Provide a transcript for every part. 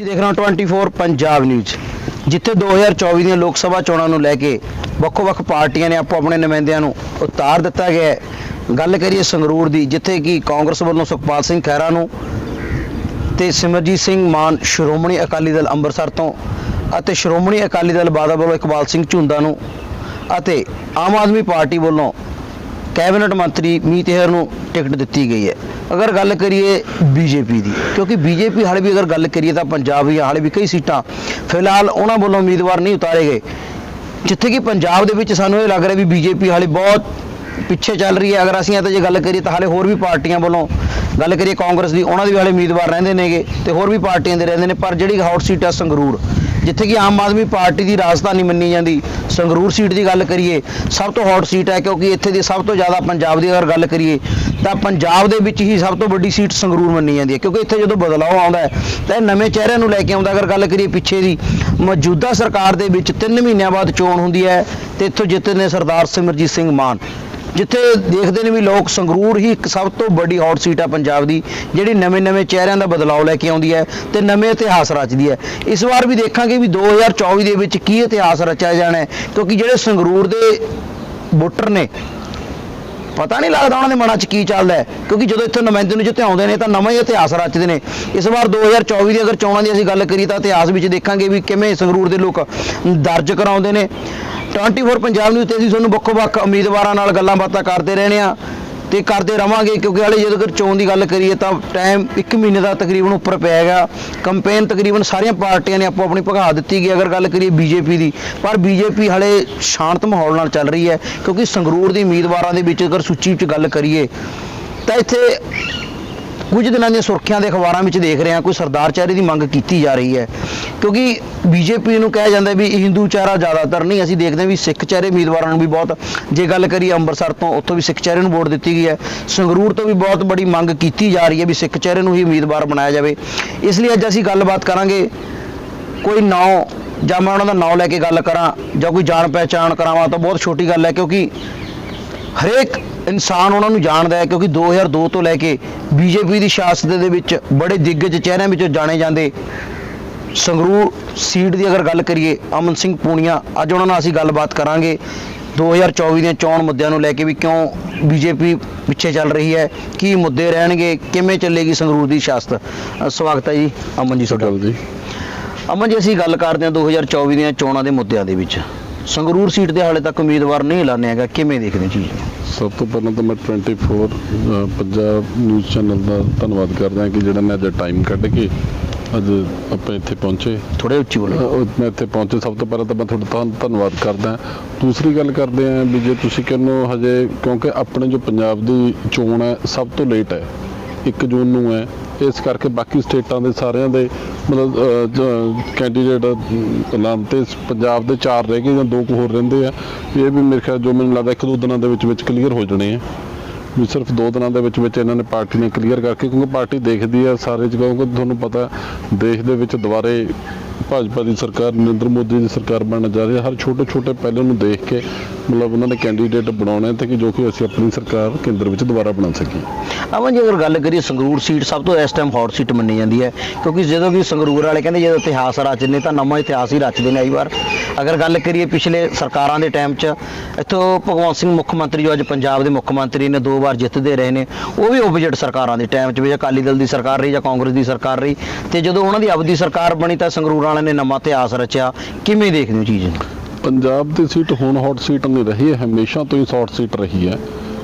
ਜੀ ਦੇਖ ਰਹੇ ਹੋ 24 ਪੰਜਾਬ ਨਿਊਜ਼ ਜਿੱਥੇ 2024 ਦੀਆਂ ਲੋਕ ਸਭਾ ਚੋਣਾਂ ਨੂੰ ਲੈ ਕੇ ਵੱਖੋ-ਵੱਖ ਪਾਰਟੀਆਂ ਨੇ ਆਪੋ ਆਪਣੇ ਨੁਮਾਇੰਦਿਆਂ ਨੂੰ ਉਤਾਰ ਦਿੱਤਾ ਗਿਆ ਹੈ। ਗੱਲ ਕਰੀਏ ਸੰਗਰੂਰ ਦੀ, ਜਿੱਥੇ ਕਿ ਕਾਂਗਰਸ ਵੱਲੋਂ ਸੁਖਪਾਲ ਸਿੰਘ ਖਹਿਰਾ ਨੂੰ ਤੇ ਸਿਮਰਜੀਤ ਸਿੰਘ ਮਾਨ ਸ਼੍ਰੋਮਣੀ ਅਕਾਲੀ ਦਲ ਅੰਮ੍ਰਿਤਸਰ ਤੋਂ ਅਤੇ ਸ਼੍ਰੋਮਣੀ ਅਕਾਲੀ ਦਲ ਬਾਦਲ ਵੱਲੋਂ ਇਕਬਾਲ ਸਿੰਘ ਝੁੰਦਾ ਨੂੰ ਅਤੇ ਆਮ ਆਦਮੀ ਪਾਰਟੀ ਵੱਲੋਂ ਕੈਬਨਿਟ ਮੰਤਰੀ ਮੀਤ ਹੇਰ ਨੂੰ ਟਿਕਟ ਦਿੱਤੀ ਗਈ ਹੈ। ਅਗਰ ਗੱਲ ਕਰੀਏ ਬੀਜੇਪੀ ਦੀ, ਕਿਉਂਕਿ ਬੀਜੇਪੀ ਹਾਲੇ ਵੀ ਅਗਰ ਗੱਲ ਕਰੀਏ ਤਾਂ ਪੰਜਾਬ ਵੀ ਹਾਲੇ ਵੀ ਕਈ ਸੀਟਾਂ ਫਿਲਹਾਲ ਉਹਨਾਂ ਵੱਲੋਂ ਉਮੀਦਵਾਰ ਨਹੀਂ ਉਤਾਰੇ ਗਏ। ਜਿੱਥੇ ਕਿ ਪੰਜਾਬ ਦੇ ਵਿੱਚ ਸਾਨੂੰ ਇਹ ਲੱਗ ਰਿਹਾ ਵੀ ਬੀਜੇਪੀ ਹਾਲੇ ਬਹੁਤ ਪਿੱਛੇ ਚੱਲ ਰਹੀ ਹੈ। ਅਗਰ ਅਸੀਂ ਇਹ ਤਾਂ ਜੇ ਗੱਲ ਕਰੀਏ ਤਾਂ ਹਾਲੇ ਹੋਰ ਵੀ ਪਾਰਟੀਆਂ ਵੱਲੋਂ ਗੱਲ ਕਰੀਏ ਕਾਂਗਰਸ ਦੀ, ਉਹਨਾਂ ਦੇ ਵੀ ਹਾਲੇ ਉਮੀਦਵਾਰ ਰਹਿੰਦੇ ਨੇਗੇ ਤੇ ਹੋਰ ਵੀ ਪਾਰਟੀਆਂ ਦੇ ਰਹਿੰਦੇ ਨੇ, ਪਰ ਜਿਹੜੀ ਹੌਟ ਸੀਟ ਹੈ ਸੰਗਰੂਰ। ਜਿੱਥੇ ਕਿ ਆਮ ਆਦਮੀ ਪਾਰਟੀ ਦੀ ਰਾਜਧਾਨੀ ਮੰਨੀ ਜਾਂਦੀ। ਸੰਗਰੂਰ ਸੀਟ ਦੀ ਗੱਲ ਕਰੀਏ, ਸਭ ਤੋਂ ਹੌਟ ਸੀਟ ਹੈ ਕਿਉਂਕਿ ਇੱਥੇ ਦੀ ਸਭ ਤੋਂ ਜ਼ਿਆਦਾ ਪੰਜਾਬ ਦੀ ਅਗਰ ਗੱਲ ਕਰੀਏ, ਤਾਂ ਪੰਜਾਬ ਦੇ ਵਿੱਚ ਹੀ ਸਭ ਤੋਂ ਵੱਡੀ ਸੀਟ ਸੰਗਰੂਰ ਮੰਨੀ ਜਾਂਦੀ ਹੈ। ਕਿਉਂਕਿ ਇੱਥੇ ਜਦੋਂ ਬਦਲਾਅ ਆਉਂਦਾ ਹੈ, ਤਾਂ ਇਹ ਨਵੇਂ ਚਿਹਰਿਆਂ ਨੂੰ ਲੈ ਕੇ ਆਉਂਦਾ ਅਗਰ ਗੱਲ ਕਰੀਏ ਪਿੱਛੇ ਦੀ, ਮੌਜੂਦਾ ਸਰਕਾਰ ਦੇ ਵਿੱਚ 3 ਮਹੀਨਿਆਂ ਬਾਅਦ ਚੋਣ ਹੁੰਦੀ ਹੈ, ਤੇ ਇੱਥੋਂ ਜਿੱਤੇ ਨੇ ਸਰਦਾਰ ਸਿਮਰਜੀਤ ਸਿੰਘ ਮਾਨ। ਜਿੱਥੇ ਦੇਖਦੇ ਨੇ ਵੀ ਲੋਕ ਸੰਗਰੂਰ ਹੀ ਇੱਕ ਸਭ ਤੋਂ ਵੱਡੀ ਹੌਟ ਸੀਟ ਆ ਪੰਜਾਬ ਦੀ, ਜਿਹੜੀ ਨਵੇਂ-ਨਵੇਂ ਚਿਹਰਿਆਂ ਦਾ ਬਦਲਾਅ ਲੈ ਕੇ ਆਉਂਦੀ ਹੈ ਤੇ ਨਵੇਂ ਇਤਿਹਾਸ ਰਚਦੀ ਹੈ। ਇਸ ਵਾਰ ਵੀ ਦੇਖਾਂਗੇ ਵੀ 2024 ਦੇ ਵਿੱਚ ਕੀ ਇਤਿਹਾਸ ਰਚਿਆ ਜਾਣਾ ਹੈ, ਕਿਉਂਕਿ ਜਿਹੜੇ ਸੰਗਰੂਰ ਦੇ ਵੋਟਰ ਨੇ ਪਤਾ ਨਹੀਂ ਲੱਗਦਾ ਉਹਨਾਂ ਦੇ ਮਨਾਂ 'ਚ ਕੀ ਚੱਲਦਾ ਕਿਉਂਕਿ ਜਦੋਂ ਇੱਥੇ ਨੁਮਾਇੰਦੇ ਨੂੰ ਜਿੱਥੇ ਆਉਂਦੇ ਨੇ ਤਾਂ ਨਵਾਂ ਹੀ ਇਤਿਹਾਸ ਰਚਦੇ ਨੇ। ਇਸ ਵਾਰ 2024 ਦੀ ਅਗਰ ਚੋਣਾਂ ਦੀ ਅਸੀਂ ਗੱਲ ਕਰੀਏ ਤਾਂ ਇਤਿਹਾਸ ਵਿੱਚ ਦੇਖਾਂਗੇ ਵੀ ਕਿਵੇਂ ਸੰਗਰੂਰ ਦੇ ਲੋਕ ਦਰਜ ਕਰਾਉਂਦੇ ਨੇ। 24 ਪੰਜਾਬ ਨਿਊਜ਼ ਤੇ ਅਸੀਂ ਤੁਹਾਨੂੰ ਵੱਖੋ-ਵੱਖ ਉਮੀਦਵਾਰਾਂ ਨਾਲ ਗੱਲਾਂ ਬਾਤਾਂ ਕਰਦੇ ਰਹਿਣੇ ਆ ਤੇ ਕਰਦੇ ਰਵਾਂਗੇ, ਕਿਉਂਕਿ ਹਾਲੇ ਜਦੋਂ ਅਗਰ ਚੋਣ ਦੀ ਗੱਲ ਕਰੀਏ ਤਾਂ ਟਾਈਮ 1 ਮਹੀਨੇ ਦਾ ਤਕਰੀਬਨ ਉੱਪਰ ਪੈ ਗਿਆ। ਕੰਪੇਨ ਤਕਰੀਬਨ ਸਾਰੀਆਂ ਪਾਰਟੀਆਂ ਨੇ ਆਪੋ ਆਪਣੀ ਭਗਾ ਦਿੱਤੀ ਗਈ, ਅਗਰ ਗੱਲ ਕਰੀਏ ਬੀਜੇਪੀ ਦੀ। ਪਰ ਬੀਜੇਪੀ ਹਲੇ ਸ਼ਾਂਤ ਮਾਹੌਲ ਨਾਲ ਚੱਲ ਰਹੀ ਹੈ, ਕਿਉਂਕਿ ਸੰਗਰੂਰ ਦੀ ਉਮੀਦਵਾਰਾਂ ਦੇ ਵਿੱਚ ਅਗਰ ਸੂਚੀ ਵਿੱਚ ਗੱਲ ਕਰੀਏ, ਤਾਂ ਇੱਥੇ ਕੁਝ ਦਿਨਾਂ ਦੀਆਂ ਸੁਰਖੀਆਂ ਦੇ ਅਖਬਾਰਾਂ ਵਿੱਚ ਦੇਖ ਰਹੇ ਹਾਂ, ਕੋਈ ਸਰਦਾਰ ਚਿਹਰੇ ਦੀ ਮੰਗ ਕੀਤੀ ਜਾ ਰਹੀ ਹੈ। ਕਿਉਂਕਿ ਬੀਜੇਪੀ ਨੂੰ ਕਿਹਾ ਜਾਂਦਾ ਵੀ ਹਿੰਦੂ ਚਿਹਰਾ ਜ਼ਿਆਦਾਤਰ ਨਹੀਂ, ਅਸੀਂ ਦੇਖਦੇ ਵੀ ਸਿੱਖ ਚਿਹਰੇ ਉਮੀਦਵਾਰਾਂ ਨੂੰ ਵੀ ਬਹੁਤ, ਜੇ ਗੱਲ ਕਰੀਏ ਅੰਮ੍ਰਿਤਸਰ ਤੋਂ, ਉੱਥੋਂ ਵੀ ਸਿੱਖ ਚਿਹਰੇ ਨੂੰ ਵੋਟ ਦਿੱਤੀ ਗਈ ਹੈ। ਸੰਗਰੂਰ ਤੋਂ ਵੀ ਬਹੁਤ ਬੜੀ ਮੰਗ ਕੀਤੀ ਜਾ ਰਹੀ ਹੈ ਵੀ ਸਿੱਖ ਚਿਹਰੇ ਨੂੰ ਹੀ ਉਮੀਦਵਾਰ ਬਣਾਇਆ ਜਾਵੇ। ਇਸ ਲਈ ਅੱਜ ਅਸੀਂ ਗੱਲਬਾਤ ਕਰਾਂਗੇ, ਕੋਈ ਨਾਂ ਜਾਂ ਮੈਂ ਉਹਨਾਂ ਦਾ ਨਾਂ ਲੈ ਕੇ ਗੱਲ ਕਰਾਂ, ਜਾਂ ਕੋਈ ਜਾਣ ਪਹਿਚਾਣ ਕਰਾਵਾਂ ਤਾਂ ਬਹੁਤ ਛੋਟੀ ਗੱਲ ਹੈ, ਕਿਉਂਕਿ ਹਰੇਕ ਇਨਸਾਨ ਉਹਨਾਂ ਨੂੰ ਜਾਣਦਾ ਹੈ ਕਿਉਂਕਿ 2002 ਤੋਂ ਲੈ ਕੇ ਬੀਜੇਪੀ ਦੀ ਸਿਆਸਤ ਦੇ ਵਿੱਚ ਬੜੇ ਦਿੱਗਜ ਚਿਹਰਿਆਂ ਵਿੱਚੋਂ ਜਾਣੇ ਜਾਂਦੇ ਸੰਗਰੂਰ ਸੀਟ ਦੀ ਅਗਰ ਗੱਲ ਕਰੀਏ ਅਮਨ ਸਿੰਘ ਪੂਣੀਆ ਅੱਜ ਉਹਨਾਂ ਨਾਲ ਅਸੀਂ ਗੱਲਬਾਤ ਕਰਾਂਗੇ। 2024 ਦੀਆਂ ਚੋਣ ਮੁੱਦਿਆਂ ਨੂੰ ਲੈ ਕੇ ਵੀ ਕਿਉਂ ਬੀਜੇਪੀ ਪਿੱਛੇ ਚੱਲ ਰਹੀ ਹੈ ਕੀ ਮੁੱਦੇ ਰਹਿਣਗੇ ਕਿਵੇਂ ਚੱਲੇਗੀ ਸੰਗਰੂਰ ਦੀ ਸਿਆਸਤ ਅ, ਸਵਾਗਤ ਹੈ ਜੀ ਅਮਨ ਜੀ ਤੁਹਾਡਾ। ਜੀ। ਅਮਨ ਜੀ ਅਸੀਂ ਗੱਲ ਕਰਦੇ ਹਾਂ 2024 ਦੀਆਂ ਚੋਣਾਂ ਦੇ ਮੁੱਦਿਆਂ ਦੇ ਵਿੱਚ। ਸੰਗਰੂਰ ਸੀਟ ਦੇ ਹਾਲੇ ਤੱਕ ਉਮੀਦਵਾਰ ਨਹੀਂ ਐਲਾਨੇ ਹੈਗਾ। ਕਿਵੇਂ ਦੇਖਦੇ ਹੋ ਚੀਜ਼ ਨੂੰ? ਸਭ ਤੋਂ ਪਹਿਲਾਂ ਤਾਂ ਮੈਂ 24 ਅ, ਪੰਜਾਬ ਨਿਊਜ਼ ਚੈਨਲ ਦਾ ਧੰਨਵਾਦ ਕਰਦਾ ਕਿ ਜਿਹੜਾ ਮੈਂ ਅੱਜ ਟਾਈਮ ਕੱਢ ਕੇ ਅੱਜ ਆਪਾਂ ਇੱਥੇ ਪਹੁੰਚੇ। ਥੋੜੇ ਉੱਚੀ ਬੋਲੋ। ਮੈਂ ਇੱਥੇ ਪਹੁੰਚੇ। ਸਭ ਤੋਂ ਪਹਿਲਾਂ ਤਾਂ ਮੈਂ ਤੁਹਾਡਾ ਧੰਨ- ਧੰਨਵਾਦ ਕਰਦਾ ਦੂਸਰੀ ਗੱਲ ਕਰਦੇ ਆਂ ਵੀ ਜੇ ਤੁਸੀਂ ਕਹਿੰਦੇ ਹੋ ਹਜੇ ਕਿਉਂਕਿ ਆਪਣੇ ਜੋ ਪੰਜਾਬ ਦੀ ਚੋਣ ਹੈ ਸਭ ਤੋਂ ਲੇਟ ਹੈ। 1 ਜੂਨ ਨੂੰ ਹੈ। ਇਸ ਕਰਕੇ ਬਾਕੀ ਸਟੇਟਾਂ ਦੇ ਸਾਰਿਆਂ ਦੇ ਮਤਲਬ ਕੈਂਡੀਡੇਟ ਐਲਾਨ ਤੇ ਪੰਜਾਬ ਦੇ ਚਾਰ ਰਹਿ ਗਏ ਜਾਂ ਦੋ ਕੁ ਹੋਰ ਰਹਿੰਦੇ ਆ। ਇਹ ਵੀ ਮੇਰੇ ਖਿਆਲ ਜੋ ਮੈਨੂੰ ਲੱਗਦਾ ਇੱਕ ਦੋ ਦਿਨਾਂ ਦੇ ਵਿੱਚ ਵਿੱਚ ਕਲੀਅਰ ਹੋ ਜਾਣੇ ਆ। ਵੀ ਸਿਰਫ ਦੋ ਦਿਨਾਂ ਦੇ ਵਿੱਚ ਵਿੱਚ ਇਹਨਾਂ ਨੇ ਪਾਰਟੀ ਨੇ ਕਲੀਅਰ ਕਰਕੇ, ਕਿਉਂਕਿ ਪਾਰਟੀ ਦੇਖਦੀ ਆ ਸਾਰੇ ਜਗ੍ਹਾ ਕਿਉਂਕਿ ਤੁਹਾਨੂੰ ਪਤਾ ਦੇਸ਼ ਦੇ ਵਿੱਚ ਦੁਬਾਰੇ ਭਾਜਪਾ ਦੀ ਸਰਕਾਰ, ਨਰਿੰਦਰ ਮੋਦੀ ਦੀ ਸਰਕਾਰ ਬਣਨ ਜਾ ਰਹੀ ਹੈ ਹਰ ਛੋਟੇ ਛੋਟੇ ਪਹਿਲੂ ਨੂੰ ਦੇਖ ਕੇ ਮਤਲਬ ਉਹਨਾਂ ਨੇ ਕੈਂਡੀਡੇਟ ਬਣਾਉਣੇ ਤੇ ਕਿ ਜੋ ਕਿ ਅਸੀਂ ਆਪਣੀ ਸਰਕਾਰ ਕੇਂਦਰ ਵਿੱਚ ਦੁਬਾਰਾ ਬਣਾ ਸਕੀਏ। ਅਮਨ ਜੀ, ਅਗਰ ਗੱਲ ਕਰੀਏ ਸੰਗਰੂਰ ਸੀਟ ਸਭ ਤੋਂ ਇਸ ਟਾਈਮ ਹੌਟ ਸੀਟ ਮੰਨੀ ਜਾਂਦੀ ਹੈ, ਕਿਉਂਕਿ ਜਦੋਂ ਵੀ ਸੰਗਰੂਰ ਵਾਲੇ ਕਹਿੰਦੇ ਜਦੋਂ ਇਤਿਹਾਸ ਰਚਦੇ ਨੇ ਤਾਂ ਨਵਾਂ ਇਤਿਹਾਸ ਹੀ ਰਚਦੇ ਨੇ ਆਈ ਵਾਰ। ਅਗਰ ਗੱਲ ਕਰੀਏ ਪਿਛਲੇ ਸਰਕਾਰਾਂ ਦੇ ਟਾਈਮ 'ਚ, ਇੱਥੋਂ ਭਗਵੰਤ ਸਿੰਘ ਮੁੱਖ ਮੰਤਰੀ, ਜੋ ਅੱਜ ਪੰਜਾਬ ਦੇ ਮੁੱਖ ਮੰਤਰੀ ਨੇ, ਦੋ ਵਾਰ ਜਿੱਤਦੇ ਰਹੇ ਨੇ, ਉਹ ਵੀ ਓਪੋਜਿਟ ਸਰਕਾਰਾਂ ਦੇ ਟਾਈਮ 'ਚ ਵੀ ਅਕਾਲੀ ਦਲ ਦੀ ਸਰਕਾਰ ਰਹੀ, ਜਾਂ ਕਾਂਗਰਸ ਦੀ ਸਰਕਾਰ ਰਹੀ, ਤੇ ਜਦੋਂ ਉਹਨਾਂ ਦੀ ਆਪਦੀ ਸਰਕਾਰ ਬਣੀ ਤਾਂ ਸੰਗਰੂਰ ਵਾਲਿਆਂ ਨੇ ਨਵਾਂ ਇਤਿਹਾਸ ਰਚਿਆ। ਕਿਵੇਂ ਦੇਖਦੇ ਹੋ ਚੀਜ਼ ਨੂੰ? ਪੰਜਾਬ ਦੀ ਸੀਟ ਹੁਣ ਹੌਟ ਸੀਟ ਨਹੀਂ ਰਹੀ ਹੈ, ਹਮੇਸ਼ਾ ਤੋਂ ਹੀ ਸ਼ਾਰਟ ਸੀਟ ਰਹੀ ਹੈ,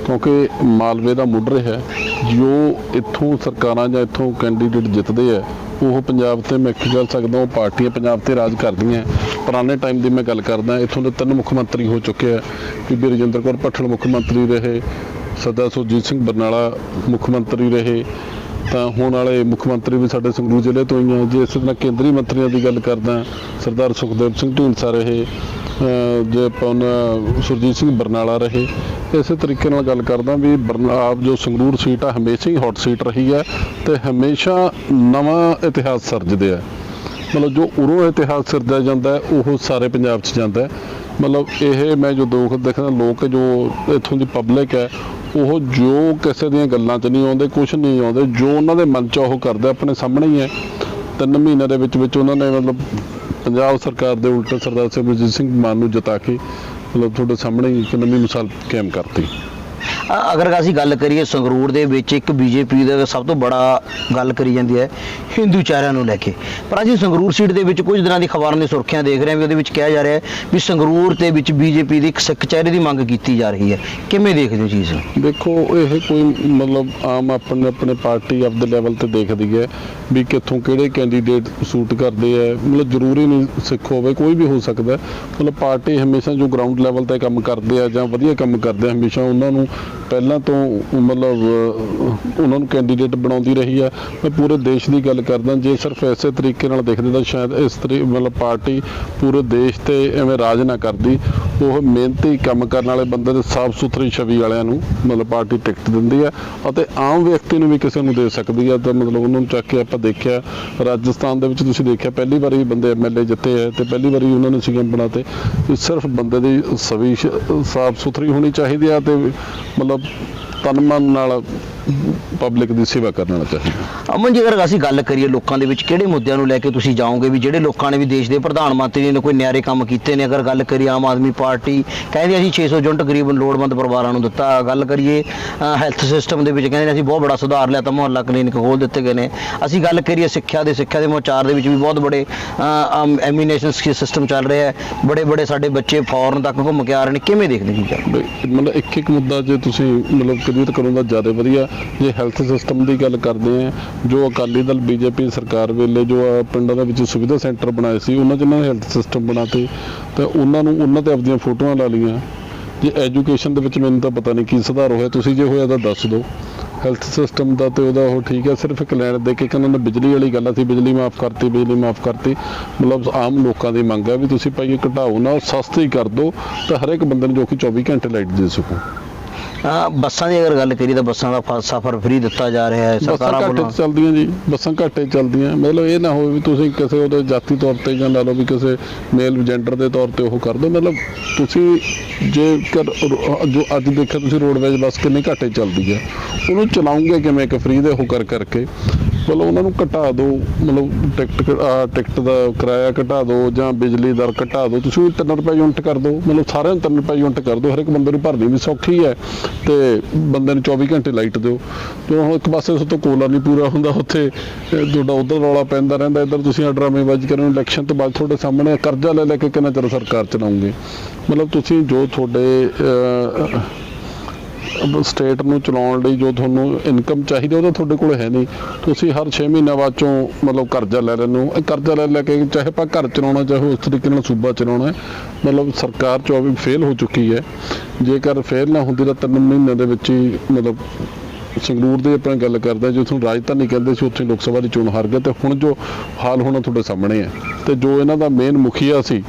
ਕਿਉਂਕਿ ਮਾਲਵੇ ਦਾ ਮੁੱਢ ਰਿਹਾ ਜੋ ਇੱਥੋਂ ਸਰਕਾਰਾਂ ਜਾਂ ਇੱਥੋਂ ਕੈਂਡੀਡੇਟ ਜਿੱਤਦੇ ਆ, ਉਹ ਪੰਜਾਬ ਤੇ ਮੈਂ ਕੀ ਗੱਲ ਸਕਦਾ, ਉਹ ਪਾਰਟੀਆਂ ਪੰਜਾਬ ਤੇ ਰਾਜ ਕਰਦੀਆਂ ਪੁਰਾਣੇ ਟਾਈਮ ਦੀ ਮੈਂ ਗੱਲ ਕਰਦਾ, ਇੱਥੋਂ ਦੇ ਤਿੰਨ ਮੁੱਖ ਮੰਤਰੀ ਹੋ ਚੁੱਕੇ ਆ, ਬੀਬੀ ਰਜਿੰਦਰ ਕੌਰ ਭੱਠਲ ਮੁੱਖ ਮੰਤਰੀ ਰਹੇ ਸਰਦਾਰ ਸੁਰਜੀਤ ਸਿੰਘ ਬਰਨਾਲਾ ਮੁੱਖ ਮੰਤਰੀ ਰਹੇ, ਤਾਂ ਹੁਣ ਵਾਲੇ ਮੁੱਖ ਮੰਤਰੀ ਵੀ ਸਾਡੇ ਸੰਗਰੂਰ ਜ਼ਿਲ੍ਹੇ ਤੋਂ ਹੀ ਆ। ਜੇ ਇਸ ਤਰ੍ਹਾਂ ਕੇਂਦਰੀ ਮੰਤਰੀਆਂ ਦੀ ਗੱਲ ਕਰਦਾ, ਸਰਦਾਰ ਸੁਖਦੇਵ ਸਿੰਘ ਢੀਂਡਸਾ ਰਹੇ ਜੇ ਆਪਾਂ ਉਹਨਾਂ ਸੁਰਜੀਤ ਸਿੰਘ ਬਰਨਾਲਾ ਰਹੇ, ਇਸੇ ਤਰੀਕੇ ਨਾਲ ਗੱਲ ਕਰਦਾ ਵੀ ਬਰਨਾ- ਜੋ ਸੰਗਰੂਰ ਸੀਟ ਆ, ਹਮੇਸ਼ਾ ਹੀ ਹੌਟ ਸੀਟ ਰਹੀ ਹੈ ਤੇ ਹਮੇਸ਼ਾ ਨਵਾਂ ਇਤਿਹਾਸ ਸਿਰਜਦੇ ਆ। ਮਤਲਬ ਜੋ ਉਰੋਂ ਇਤਿਹਾਸ ਸਿਰਜਿਆ ਜਾਂਦਾ ਉਹ ਸਾਰੇ ਪੰਜਾਬ 'ਚ ਜਾਂਦਾ ਮਤਲਬ ਇਹ ਮੈਂ ਜੋ ਦੋਖ ਦੇਖਦਾ, ਲੋਕ ਜੋ ਇੱਥੋਂ ਦੀ ਪਬਲਿਕ ਹੈ, ਉਹ ਜੋ ਕਿਸੇ ਦੀਆਂ ਗੱਲਾਂ 'ਚ ਨਹੀਂ ਆਉਂਦੇ ਕੁਝ ਨਹੀਂ ਆਉਂਦੇ, ਜੋ ਉਹਨਾਂ ਦੇ ਮਨ 'ਚ ਉਹ ਕਰਦੇ, ਆਪਣੇ ਸਾਹਮਣੇ ਹੀ ਹੈ। ਤਿੰਨ ਮਹੀਨਿਆਂ ਦੇ ਵਿੱਚ ਵਿੱਚ ਉਹਨਾਂ ਨੇ ਮਤਲਬ ਪੰਜਾਬ ਸਰਕਾਰ ਦੇ ਉਲਟ ਸਰਦਾਰ ਸਿਮਰਜੀਤ ਸਿੰਘ ਮਾਨ ਨੂੰ ਜਿਤਾ ਕੇ ਮਤਲਬ ਤੁਹਾਡੇ ਸਾਹਮਣੇ ਇੱਕ ਨਵੀਂ ਮਿਸਾਲ ਕਾਇਮ ਕਰਤੀ। ਅਗਰ ਅਸੀਂ ਗੱਲ ਕਰੀਏ ਸੰਗਰੂਰ ਦੇ ਵਿੱਚ ਇੱਕ ਬੀਜੇਪੀ ਦਾ ਸਭ ਤੋਂ ਬੜਾ ਗੱਲ ਕਰੀ ਜਾਂਦੀ ਹੈ, ਹਿੰਦੂ ਚਾਰਿਆਂ ਨੂੰ ਲੈ ਕੇ। ਪਰ ਅਸੀਂ ਸੰਗਰੂਰ ਸੀਟ ਦੇ ਵਿੱਚ ਕੁਝ ਦਿਨਾਂ ਦੀ ਖਬਰਾਂ ਦੀ ਸੁਰਖੀਆਂ ਦੇਖ ਰਹੇ ਹਾਂ ਵੀ ਉਹਦੇ ਵਿੱਚ ਕਿਹਾ ਜਾ ਰਿਹਾ ਹੈ ਵੀ ਸੰਗਰੂਰ ਤੇ ਵਿੱਚ ਬੀਜੇਪੀ ਦੀ ਇੱਕ ਸਿੱਖ ਚਿਹਰੇ ਦੀ ਮੰਗ ਕੀਤੀ ਜਾ ਰਹੀ ਹੈ। ਕਿਵੇਂ ਦੇਖਦੇ ਹੋ ਚੀਜ਼ ਨੂੰ? ਦੇਖੋ, ਇਹ ਕੋਈ ਮਤਲਬ ਆਮ ਆਪਣੇ ਆਪਣੇ ਪਾਰਟੀ ਆਪਦੇ ਲੈਵਲ ਤੇ ਦੇਖਦੀ ਹੈ ਵੀ ਕਿੱਥੋਂ ਕਿਹੜੇ ਕੈਂਡੀਡੇਟ ਸੂਟ ਕਰਦੇ ਆ ਮਤਲਬ ਜ਼ਰੂਰੀ ਨਹੀਂ ਸਿੱਖ ਹੋਵੇ, ਕੋਈ ਵੀ ਹੋ ਸਕਦਾ ਮਤਲਬ ਪਾਰਟੀ ਹਮੇਸ਼ਾ ਜੋ ਗਰਾਊਂਡ ਲੈਵਲ ਤੇ ਕੰਮ ਕਰਦੇ ਆ ਜਾਂ ਵਧੀਆ ਕੰਮ ਕਰਦੇ ਆ, ਹਮੇਸ਼ਾ ਉਹਨਾਂ ਨੂੰ ਪਹਿਲਾਂ ਤੋਂ ਮਤਲਬ ਉਹਨਾਂ ਨੂੰ ਕੈਂਡੀਡੇਟ ਬਣਾਉਂਦੀ ਰਹੀ ਆ। ਮੈਂ ਪੂਰੇ ਦੇਸ਼ ਦੀ ਗੱਲ ਕਰਦਾ, ਜੇ ਸਿਰਫ ਇਸੇ ਤਰੀਕੇ ਨਾਲ ਦੇਖਦੇ ਤਾਂ ਸ਼ਾਇਦ ਇਸ ਤਰੀ, ਮਤਲਬ ਪਾਰਟੀ ਪੂਰੇ ਦੇਸ਼ ਤੇ ਐਵੇਂ ਰਾਜ ਨਾ ਕਰਦੀ। ਉਹ ਮਿਹਨਤੀ ਕੰਮ ਕਰਨ ਵਾਲੇ ਬੰਦੇ ਦੇ ਸਾਫ਼ ਸੁਥਰੀ ਛਵੀ ਵਾਲਿਆਂ ਨੂੰ ਮਤਲਬ ਪਾਰਟੀ ਟਿਕਟ ਦਿੰਦੀ ਆ ਅਤੇ ਆਮ ਵਿਅਕਤੀ ਨੂੰ ਵੀ ਕਿਸੇ ਨੂੰ ਦੇ ਸਕਦੀ ਆ। ਤਾਂ ਮਤਲਬ ਉਹਨਾਂ ਨੂੰ ਚੱਕ ਕੇ ਆਪਾਂ ਦੇਖਿਆ, ਰਾਜਸਥਾਨ ਦੇ ਵਿੱਚ ਤੁਸੀਂ ਦੇਖਿਆ, ਪਹਿਲੀ ਵਾਰੀ ਬੰਦੇ ਐਮਐਲਏ ਜਿੱਤੇ ਹੈ ਤੇ ਪਹਿਲੀ ਵਾਰੀ ਉਹਨਾਂ ਨੇ ਸੀਐਮ ਬਣਾਤੇ। ਇਹ ਸਿਰਫ ਬੰਦੇ ਦੀ ਸਵੀ ਸਾਫ਼ ਸੁਥਰੀ ਹੋਣੀ ਚਾਹੀਦੀ ਆ ਤੇ ਮਤਲਬ ਤਨ ਮਨ ਨਾਲ ਪਬਲਿਕ ਦੀ ਸੇਵਾ ਕਰਨ ਚਾਹੀਦਾ ਅਮਨ ਜੀ ਅਗਰ ਅਸੀਂ ਗੱਲ ਕਰੀਏ ਲੋਕਾਂ ਦੇ ਵਿੱਚ ਕਿਹੜੇ ਮੁੱਦਿਆਂ ਨੂੰ ਲੈ ਕੇ ਤੁਸੀਂ ਜਾਓਗੇ ਵੀ ਜਿਹੜੇ ਲੋਕਾਂ ਨੇ ਵੀ ਦੇਸ਼ ਦੇ ਪ੍ਰਧਾਨ ਮੰਤਰੀ ਨੇ ਕੋਈ ਨਿਆਰੇ ਕੰਮ ਕੀਤੇ ਨੇ? ਅਗਰ ਗੱਲ ਕਰੀਏ ਆਮ ਆਦਮੀ ਪਾਰਟੀ ਕਹਿੰਦੇ ਅਸੀਂ 600 ਯੂਨਿਟ ਗਰੀਬ ਲੋੜਵੰਦ ਪਰਿਵਾਰਾਂ ਨੂੰ ਦਿੱਤਾ। ਗੱਲ ਕਰੀਏ ਹੈਲਥ ਸਿਸਟਮ ਦੇ ਵਿੱਚ ਕਹਿੰਦੇ ਨੇ ਅਸੀਂ ਬਹੁਤ ਬੜਾ ਸੁਧਾਰ ਲਿਆ ਤਾਂ ਮੁਹੱਲਾ ਕਲੀਨਿਕ ਖੋਲ ਦਿੱਤੇ ਗਏ ਨੇ। ਅਸੀਂ ਗੱਲ ਕਰੀਏ ਸਿੱਖਿਆ ਦੇ ਸਿੱਖਿਆ ਦੇ ਮੋਚਾਰ ਦੇ ਵਿੱਚ ਵੀ ਬਹੁਤ ਬੜੇ ਐਮੀਨੇਸ਼ਨ ਸਿਸਟਮ ਚੱਲ ਰਿਹਾ ਹੈ। ਬੜੇ ਬੜੇ ਸਾਡੇ ਬੱਚੇ ਫੋਰਨ ਤੱਕ ਘੁੰਮ ਕੇ ਆ ਰਹੇ ਨੇ। ਕਿਵੇਂ ਦੇਖਦੇ ਜੀ? ਮਤਲਬ ਇੱਕ ਇੱਕ ਮੁੱਦਾ ਜੇ ਤੁਸੀਂ ਮਤਲਬ ਕਰੋ ਤਾਂ ਜ਼ਿਆਦਾ ਵਧੀਆ। ਜੇ ਹੈਲਥ ਸਿਸਟਮ ਦੀ ਗੱਲ ਕਰਦੇ ਆ ਜੋ ਅਕਾਲੀ ਦਲ, ਬੀਜੇਪੀ ਸਰਕਾਰ ਵੇਲੇ ਜੋ ਪਿੰਡਾਂ ਦੇ ਵਿੱਚ ਸੁਵਿਧਾ ਸੈਂਟਰ ਬਣਾਏ ਸੀ, ਉਹਨਾਂ 'ਚ ਇਹਨਾਂ ਨੇ ਹੈਲਥ ਸਿਸਟਮ ਬਣਾਤੇ। ਤੇ ਉਹਨਾਂ ਨੂੰ, ਉਹਨਾਂ ਤੇ ਆਪਣੀਆਂ ਫੋਟੋਆਂ ਲਾ ਲਈਆਂ। ਜੇ ਐਜੂਕੇਸ਼ਨ ਦੇ ਵਿੱਚ ਮੈਨੂੰ ਤਾਂ ਪਤਾ ਨਹੀਂ ਕੀ ਸੁਧਾਰ ਹੋਇਆ। ਤੁਸੀਂ ਜੇ ਹੋਇਆ ਤਾਂ ਦੱਸ ਦਿਓ। ਹੈਲਥ ਸਿਸਟਮ ਦਾ ਤੇ ਉਹਦਾ ਉਹ ਠੀਕ ਹੈ, ਸਿਰਫ ਇੱਕ ਲੈਣ ਦੇ ਕੇ ਕਹਿੰਦੇ ਨੇ ਬਿਜਲੀ ਵਾਲੀ ਗੱਲ ਸੀ, ਬਿਜਲੀ ਮਾਫ ਕਰਤੀ, ਬਿਜਲੀ ਮਾਫ ਕਰਤੀ। ਮਤਲਬ ਆਮ ਲੋਕਾਂ ਦੀ ਮੰਗ ਹੈ ਵੀ ਤੁਸੀਂ ਭਾਈ ਇਹ ਘਟਾਓ ਨਾ ਸਸਤੀ ਕਰ ਦਿਓ, ਤਾਂ ਹਰ ਇੱਕ ਬੰਦੇ ਨੂੰ ਜੋ ਕਿ 24 ਘੰਟੇ ਲਾਈਟ ਦੇ ਸਕੋ। ਬੱਸਾਂ ਦੀ ਅਗਰ ਗੱਲ ਕਰੀਏ ਤਾਂ ਬੱਸਾਂ ਦਾ ਸਫ਼ਰ ਫ੍ਰੀ ਦਿੱਤਾ ਜਾ ਰਿਹਾ ਹੈ ਬੱਸਾਂ ਸਰਕਾਰਾਂ ਘੱਟੇ ਵੱਲੋਂ। ਚੱਲਦੀਆਂ ਜੀ ਬੱਸਾਂ ਘੱਟੇ ਚੱਲਦੀਆਂ। ਮਤਲਬ ਇਹ ਨਾ ਹੋਵੇ ਵੀ ਤੁਸੀਂ ਕਿਸੇ ਉਹਦੇ ਜਾਤੀ ਤੌਰ ਤੇ ਜਾਂ ਲਾ ਲਓ ਵੀ ਕਿਸੇ ਮੇਲ ਜੈਂਡਰ ਦੇ ਤੌਰ ਤੇ ਉਹ ਕਰ ਦਿਓ ਮਤਲਬ ਤੁਸੀਂ ਰੋ- ਜੋ ਅੱਜ ਦੇਖਿਆ ਤੁਸੀਂ ਰੋਡਵੇਜ਼ ਬੱਸ ਕਿੰਨੀ ਘੱਟੇ ਚੱਲਦੀ ਹੈ। ਉਹਨੂੰ ਚਲਾਉਂਗੇ ਕਿਵੇਂ? ਇੱਕ ਫ੍ਰੀ ਦੇ ਕਰ ਕਰਕੇ। ਮਤਲਬ ਉਹਨਾਂ ਨੂੰ ਘਟਾ ਦਿਓ। ਮਤਲਬ ਟਿਕਟ ਟਿਕਟ ਦਾ ਕਿਰਾਇਆ ਘਟਾ ਦਿਓ ਜਾਂ ਬਿਜਲੀ ਦਰ ਘਟਾ ਦਿਓ। ਤੁਸੀਂ 3 ਰੁਪਏ ਯੂਨਿਟ ਕਰ ਦਿਓ। ਮਤਲਬ ਸਾਰਿਆਂ ਨੂੰ 3 ਰੁਪਏ ਯੂਨਿਟ ਕਰ ਦਿਓ। ਹਰ ਇੱਕ ਬੰਦੇ ਨੂੰ ਭਰਨੀ ਵੀ ਸੌਖੀ ਹੈ। ਤੇ ਬੰਦੇ ਨੂੰ 24 ਘੰਟੇ ਲਾਈਟ ਦਿਓ। ਜੋ ਹੁਣ ਇੱਕ ਪਾਸੇ ਤੋਂ ਕੋਲਾ ਨਹੀਂ ਪੂਰਾ ਹੁੰਦਾ ਉੱਥੇ ਤੁਹਾਡਾ ਉਧਰ ਰੌਲਾ ਪੈਂਦਾ ਰਹਿੰਦਾ ਇੱਧਰ ਤੁਸੀਂ ਡਰਾਮੇਬਾਜ਼ੀ ਕਰਨ ਇਲੈਕਸ਼ਨ ਤੋਂ ਬਾਅਦ ਤੁਹਾਡੇ ਸਾਹਮਣੇ ਕਰਜ਼ਾ ਲੈ ਲੈ ਕੇ ਕਿੰਨਾ ਚਿਰ ਸਰਕਾਰ ਚਲਾਉਂਗੇ? ਮਤਲਬ ਤੁਸੀਂ ਜੋ ਤੁਹਾਡੇ ਅਹ, ਸਟੇਟ ਨੂੰ ਚਲਾਉਣ ਲਈ ਜੋ ਤੁਹਾਨੂੰ ਇਨਕਮ ਚਾਹੀਦੀ ਉਹ ਤਾਂ ਤੁਹਾਡੇ ਕੋਲ ਹੈ ਨਹੀਂ। ਤੁਸੀਂ ਹਰ 6 ਮਹੀਨਿਆਂ ਬਾਅਦ ਚੋਂ ਮਤਲਬ ਕਰਜ਼ਾ ਲੈ ਲੈਂਦੇ ਹੋ। ਇਹ ਕਰਜ਼ਾ ਲੈ ਲੈ ਕੇ ਚਾਹੇ ਆਪਾਂ ਘਰ ਚਲਾਉਣਾ, ਚਾਹੇ ਉਸ ਤਰੀਕੇ ਨਾਲ ਸੂਬਾ ਚਲਾਉਣਾ, ਮਤਲਬ ਸਰਕਾਰ 24 ਫੇਲ ਹੋ ਚੁੱਕੀ ਹੈ। ਜੇਕਰ ਫੇਲ ਨਾ ਹੁੰਦੀ ਤਾਂ ਤਿੰਨ ਮਹੀਨਿਆਂ ਦੇ ਵਿੱਚ ਹੀ ਮਤਲਬ ਸੰਗਰੂਰ ਦੀ ਆਪਾਂ ਗੱਲ ਕਰਦੇ ਹਾਂ, ਜੋ ਰਾਜਧਾਨੀ ਕਹਿੰਦੇ ਸੀ, ਉੱਥੇ ਲੋਕ ਸਭਾ ਦੀ ਚੋਣ ਹਾਰ ਗਏ, ਤੇ ਹੁਣ ਜੋ ਹਾਲ ਹੋਣਾ ਤੁਹਾਡੇ ਸਾਹਮਣੇ ਹੈ। ਤੇ ਜੋ ਇਹਨਾਂ ਦਾ ਮੇਨ ਮੁਖੀਆ ਸੀ